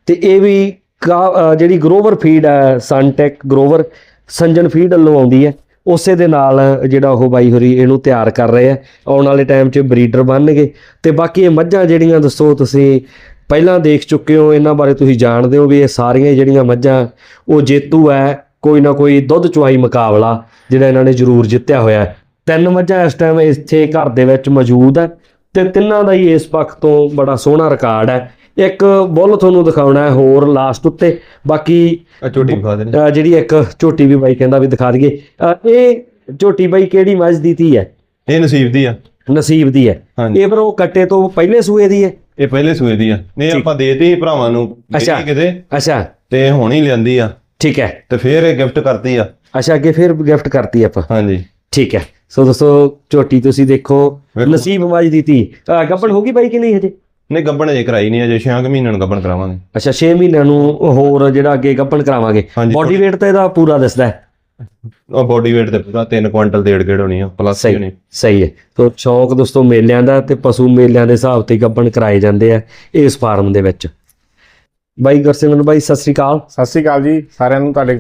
ਤੇ ਇਹ ਵੀ ਕਾ- ਜਿਹੜੀ ਗਰੋਵਰ ਫੀਡ ਹੈ ਸਨਟੈਕ ਗਰੋਵਰ ਸੰਜਨ ਫੀਡ ਵੱਲੋਂ ਆਉਂਦੀ ਹੈ। ਉਸੇ ਦੇ ਨਾਲ ਜਿਹੜਾ ਉਹ ਬਾਈ ਹੋਰੀ ਇਹਨੂੰ ਤਿਆਰ ਕਰ ਰਹੇ ਆ ਆਉਣ ਵਾਲੇ ਟਾਈਮ 'ਚ ਬਰੀਡਰ ਬਣਨਗੇ। ਤੇ ਬਾਕੀ ਇਹ ਮੱਝਾਂ ਜਿਹੜੀਆਂ ਦੱਸੋ ਤੁਸੀਂ ਪਹਿਲਾਂ ਦੇਖ ਚੁੱਕੇ ਹੋ ਇਹਨਾਂ ਬਾਰੇ ਤੁਸੀਂ ਜਾਣਦੇ ਹੋ ਵੀ ਇਹ ਸਾਰੀਆਂ ਜਿਹੜੀਆਂ ਮੱਝਾਂ ਉਹ ਜੇਤੂ ਹੈ। ਕੋਈ ਨਾ ਕੋਈ ਦੁੱਧ ਚੁਆਈ ਮੁਕਾਬਲਾ ਜਿਹੜਾ ਇਹਨਾਂ ਨੇ ਜ਼ਰੂਰ ਜਿੱਤਿਆ ਹੋਇਆ ਹੈ। ਤਿੰਨ ਮੱਝਾਂ ਇਸ ਟਾਈਮ ਇੱਥੇ ਘਰ ਦੇ ਵਿੱਚ ਮੌਜੂਦ ਹੈ ਤੇ ਤਿੰਨਾਂ ਦਾ ਹੀ ਇਸ ਪੱਖ ਤੋਂ ਬੜਾ ਸੋਹਣਾ ਰਿਕਾਰਡ ਹੈ। ਇੱਕ ਬੁੱਲ ਤੁਹਾਨੂੰ ਦਿਖਾਉਣਾ ਹੈ ਹੋਰ ਲਾਸਟ ਉੱਤੇ ਬਾਕੀ ਝੋਟੀ ਵਿਖਾ ਦੇ ਅਹ ਜਿਹੜੀ ਇੱਕ ਝੋਟੀ ਵੀ ਬਾਈ ਕਹਿੰਦਾ ਵੀ ਦਿਖਾ ਦਈਏ। ਇਹ ਝੋਟੀ ਬਾਈ ਕਿਹੜੀ ਮੱਝ ਦੀ ਧੀ ਹੈ? ਇਹ ਨਸੀਬ ਦੀ ਆ। ਨਸੀਬ ਦੀ ਹੈ। ਇਹ ਫਿਰ ਉਹ ਕੱਟੇ ਤੋਂ ਪਹਿਲੇ ਸੂਏ ਦੀ ਹੈ? ਇਹ ਪਹਿਲੇ ਸੂਏ ਦੀ ਆ। ਨਹੀਂ ਆਪਾਂ ਦੇਤੀ ਭਰਾਵਾਂ ਨੂੰ। ਕਿਤੇ। ਅੱਛਾ। ਤੇ ਹੁਣ ਹੀ ਲਿਆਂਦੀ ਆ। ਠੀਕ ਹੈ। ਤੇ ਫਿਰ ਇਹ ਗਿਫਟ ਕਰਤੀ ਆ। ਅੱਛਾ ਅੱਗੇ ਫਿਰ ਗਿਫਟ ਕਰਤੀ ਆਪਾਂ। ਹਾਂਜੀ। ਠੀਕ ਹੈ। ਸੋ ਦੋਸਤੋ ਝੋਟੀ ਤੁਸੀਂ ਦੇਖੋ। ਨਸੀਬ ਮੱਝ ਦੀ ਅਹ ਗੱਭਣ ਹੋ ਗਈ ਬਾਈ ਕਿ ਨਹੀਂ ਹਜੇ? ਨਹੀਂ ਗੱਬਣ ਅਜੇ ਕਰਾਈ ਨਹੀਂ ਅਜੇ 6 ਮਹੀਨਿਆਂ ਨੂੰ ਗੱਬਣ ਕਰਾਵਾਂਗੇ। ਅੱਛਾ 6 ਮਹੀਨਿਆਂ ਨੂੰ ਹੋਰ ਜਿਹੜਾ ਅੱਗੇ ਗੱਭਣ ਕਰਾਵਾਂਗੇ। ਹਾਂਜੀ। ਬਾਡੀ weight ਤਾਂ ਇਹਦਾ ਪੂਰਾ ਦਿਸਦਾ ਹੈ। ਉਹ ਬੋਡੀ weight ਤੇ ਪੂਰਾ 3 ਕੁਇੰਟਲ ਡੇਢ ਗੇੜ ਹੋਣੀ ਆ ਪਲੱਸ ਸਹੀ ਹੋਣੀ। ਸਹੀ ਹੈ। ਸੋ ਸ਼ੌਂਕ ਦੋਸਤੋ ਮੇਲਿਆਂ ਦਾ ਤੇ ਪਸ਼ੂ ਮੇਲਿਆਂ ਦੇ ਹਿਸਾਬ ਤੇ ਗੱਭਣ ਕਰਾਏ ਜਾਂਦੇ ਆ ਇਸ ਫਾਰਮ ਦੇ ਵਿੱਚ। ਬਾਈ ਗੁਰਸਿਮਰਨ ਬਾਈ ਸਤਿ ਸ੍ਰੀ ਅਕਾਲ। ਸਤਿ ਸ਼੍ਰੀ ਅਕਾਲ ਜੀ ਸਾਰਿਆਂ ਨੂੰ ਤੁਹਾਡੇ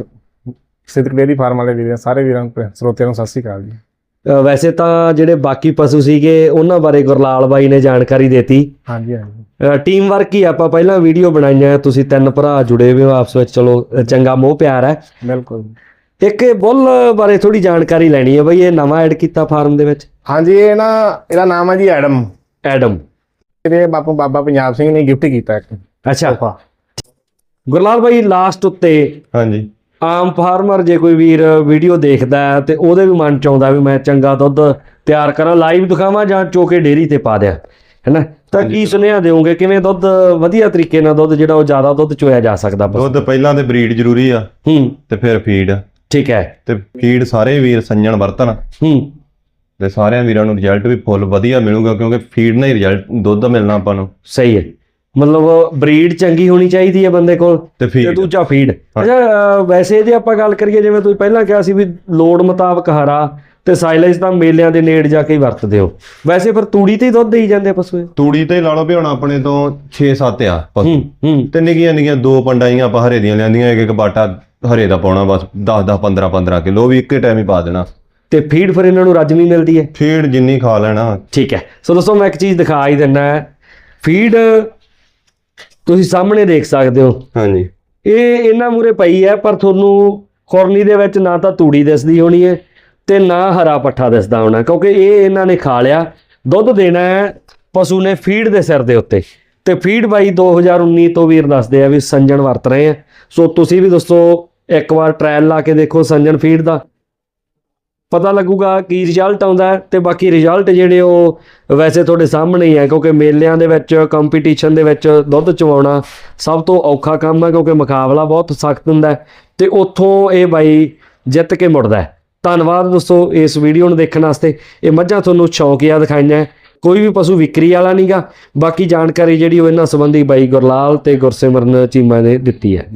ਸਿੱਧਕ ਡੇਅਰੀ ਫਾਰਮ ਵਾਲੇ ਵੀਰਾਂ ਸਾਰੇ ਵੀਰਾਂ ਨੂੰ ਸਰੋਤਿਆਂ ਨੂੰ ਸਤਿ ਸ਼੍ਰੀ ਅਕਾਲ ਜੀ। ਵੈਸੇ ਤਾਂ ਜਿਹੜੇ ਬਾਕੀ ਪਸ਼ੂ ਸੀਗੇ ਉਹਨਾਂ ਬਾਰੇ ਗੁਰਲਾਲ ਬਾਈ ਨੇ ਜਾਣਕਾਰੀ ਦਿੱਤੀ। ਹਾਂਜੀ ਹਾਂਜੀ। ਟੀਮ ਵਰਕ ਹੀ ਆਪਾਂ ਪਹਿਲਾਂ ਵੀਡੀਓ ਬਣਾਈਆਂ ਤੁਸੀਂ ਤਿੰਨ ਭਰਾ ਜੁੜੇ ਹੋਏ ਹੋ ਆਪਸ ਵਿੱਚ ਚਲੋ ਚੰਗਾ ਮੋਹ ਪਿਆਰ ਹੈ। ਬਿਲਕੁਲ। ਇੱਕ ਇਹ ਬੁੱਲ ਬਾਰੇ ਥੋੜੀ ਜਾਣਕਾਰੀ ਲੈਣੀ ਹੈ ਬਈ ਇਹ ਨਵਾਂ ਐਡ ਕੀਤਾ ਫਾਰਮ ਦੇ ਵਿੱਚ? ਹਾਂਜੀ ਇਹ ਨਾ ਇਹਦਾ ਨਾਮ ਹੈ ਜੀ ਐਡਮ। ਐਡਮ। ਇਹਦੇ ਬਾਪੂ ਬਾਬਾ ਪੰਜਾਬ ਸਿੰਘ ਨੇ ਗਿਫਟ ਕੀਤਾ ਇੱਕ। ਅੱਛਾ। ਗੁਰਲਾਲ ਬਾਈ ਲਾਸਟ ਉੱਤੇ ਹਾਂਜੀ। ਆਮ ਫਾਰਮਰ ਜੇ ਕੋਈ ਵੀਰ ਵੀਡੀਓ ਦੇਖਦਾ ਹੈ ਤੇ ਉਹਦੇ ਵੀ ਮਨ ਚ ਆਉਂਦਾ ਵੀ ਮੈਂ ਚੰਗਾ ਦੁੱਧ ਤਿਆਰ ਕਰਾਂ ਲਾਈਵ ਦਿਖਾਵਾਂ ਜਾਂ ਚੋਕੇ ਡੇਰੀ ਤੇ ਪਾ ਦਿਆਂ ਹੈਨਾ? ਤਾਂ ਕੀ ਸੁਨੇਹਾ ਦਿਓਗੇ? ਕਿਵੇਂ ਦੁੱਧ ਵਧੀਆ ਤਰੀਕੇ ਨਾਲ ਦੁੱਧ ਜਿਹੜਾ ਉਹ ਜ਼ਿਆਦਾ ਦੁੱਧ ਚੋਇਆ ਜਾ ਸਕਦਾ ਦੁੱਧ ਪਹਿਲਾਂ ਤੇ ਬਰੀਡ ਜ਼ਰੂਰੀ ਆ। ਹੂੰ। ਤੇ ਫਿਰ ਫੀਡ ਠੀਕ ਹੈ। ਤੇ ਫੀਡ ਸਾਰੇ ਵੀਰ ਸੰਜਣ ਵਰਤਣ। ਹੂੰ। ਤੇ ਸਾਰਿਆਂ ਵੀਰਾਂ ਨੂੰ ਰਿਜ਼ਲਟ ਵੀ ਫੁੱਲ ਵਧੀਆ ਮਿਲੂਗਾ ਕਿਉਂਕਿ ਫੀਡ ਨਾਲ ਹੀ ਰਿਜ਼ਲਟ ਦੁੱਧ ਮਿਲਣਾ ਆਪਾਂ ਨੂੰ। ਸਹੀ ਹੈ। ਮਤਲਬ ਬਰੀਡ ਚੰਗੀ ਹੋਣੀ ਚਾਹੀਦੀ ਹੈ ਬੰਦੇ ਕੋਲ ਤੇ ਦੂਜਾ ਫੀਡ ਅੱਛਾ ਵੈਸੇ ਜੇ ਆਪਾਂ ਗੱਲ ਕਰੀਏ ਜਿਵੇਂ ਤੁਸੀਂ ਪਹਿਲਾਂ ਕਿਹਾ ਸੀ ਵੀ ਲੋੜ ਮੁਤਾਬਕ ਹਰਾ ਤੇ ਸਾਈਲੇਜ ਤਾਂ ਮੇਲਿਆਂ ਦੇ ਨੇੜ ਜਾ ਕੇ ਹੀ ਵਰਤਦੇ ਹੋ। ਵੈਸੇ ਫਿਰ ਤੂੜੀ ਤੇ ਹੀ ਦੁੱਧ ਦੇਈ ਜਾਂਦੇ ਪਸ਼ੂ? ਤੂੜੀ ਤੇ ਲਾ ਲਓ ਵੀ ਹੁਣ ਆਪਣੇ ਤੋਂ 6-7 ਆ ਪਸ਼ੂ। ਤੇ ਨਿੱਕੀਆਂ ਨਿੱਕੀਆਂ ਦੋ ਪੰਡਾਈਆਂ ਆਪਾਂ ਹਰੇ ਦੀਆਂ ਲਿਆਂਦੀਆਂ ਇੱਕ ਇੱਕ ਬਾਟਾ ਹਰੇ ਦਾ ਪਾਉਣਾ ਬਸ 10-10 15-15 ਕਿਲੋ ਵੀ ਇੱਕੇ ਟਾਈਮ ਹੀ ਪਾ ਦੇਣਾ। ਤੇ ਫੀਡ ਫਿਰ ਇਹਨਾਂ ਨੂੰ ਰੱਜਵੀਂ ਮਿਲਦੀ ਹੈ? ਫੀਡ ਜਿੰਨੀ ਖਾ ਲੈਣਾ। ਠੀਕ ਹੈ। ਸੋ ਦੋਸਤੋ ਮੈਂ ਇੱਕ ਚੀਜ਼ ਦਿਖਾ ਹੀ ਦਿੰਨਾ ਹੈ ਫੀਡ ਤੁਸੀਂ ਸਾਹਮਣੇ ਦੇਖ ਸਕਦੇ ਹੋ। ਹਾਂਜੀ। ਇਹ ਇਹਨਾਂ ਮੂਰੇ ਪਈ ਹੈ ਪਰ ਤੁਹਾਨੂੰ ਖੁਰਨੀ ਦੇ ਵਿੱਚ ਨਾ ਤਾਂ ਤੂੜੀ ਦਿਸਦੀ ਹੋਣੀ ਹੈ ਤੇ ਨਾ ਹਰਾ ਪੱਠਾ ਦਿਸਦਾ ਹੋਣਾ ਕਿਉਂਕਿ ਇਹ ਇਹਨਾਂ ਨੇ ਖਾ ਲਿਆ। ਦੁੱਧ ਦੇਣਾ ਹੈ ਪਸ਼ੂ ਨੇ ਫੀਡ ਦੇ ਸਿਰ ਦੇ ਉੱਤੇ। ਤੇ ਫੀਡ ਬਾਈ 2019 ਤੋਂ ਵੀਰ ਦੱਸਦੇ ਆ ਵੀ ਸੰਜਣ ਵਰਤ ਰਹੇ ਆ। ਸੋ ਤੁਸੀਂ ਵੀ ਦੋਸਤੋ ਇੱਕ ਵਾਰ ਟ੍ਰਾਇਲ ਲਾ ਕੇ ਦੇਖੋ ਸੰਜਣ ਫੀਡ ਦਾ। ਪਤਾ ਲੱਗੂਗਾ ਕੀ ਰਿਜ਼ਲਟ ਆਉਂਦਾ ਹੈ ਤੇ ਬਾਕੀ ਰਿਜ਼ਲਟ ਜਿਹੜੇ ਉਹ ਵੈਸੇ ਤੁਹਾਡੇ ਸਾਹਮਣੇ ਹੀ ਹੈ, ਕਿਉਂਕਿ ਮੇਲਿਆਂ ਦੇ ਵਿੱਚ ਕੰਪੀਟੀਸ਼ਨ ਦੇ ਵਿੱਚ ਦੁੱਧ ਚਵਾਉਣਾ ਸਭ ਤੋਂ ਔਖਾ ਕੰਮ ਹੈ, ਕਿਉਂਕਿ ਮੁਕਾਬਲਾ ਬਹੁਤ ਸਖਤ ਹੁੰਦਾ ਹੈ ਤੇ ਉੱਥੋਂ ਇਹ ਬਾਈ ਜਿੱਤ ਕੇ ਮੁੜਦਾ ਧੰਨਵਾਦ ਦੋਸਤੋ ਇਸ ਵੀਡੀਓ ਨੂੰ ਦੇਖਣ ਵਾਸਤੇ। ਇਹ ਮੱਝਾਂ ਤੁਹਾਨੂੰ ਸ਼ੌਕੀਆ ਦਿਖਾਈਆਂ ਕੋਈ ਵੀ ਪਸ਼ੂ ਵਿਕਰੀ ਵਾਲਾ ਨਹੀਂਗਾ ਬਾਕੀ ਜਾਣਕਾਰੀ ਜਿਹੜੀ ਉਹ ਇਹਨਾਂ ਸੰਬੰਧੀ ਬਾਈ ਗੁਰਲਾਲ ਤੇ ਗੁਰਸਿਮਰਨ ਚੀਮਾ ਨੇ ਦਿੱਤੀ ਹੈ।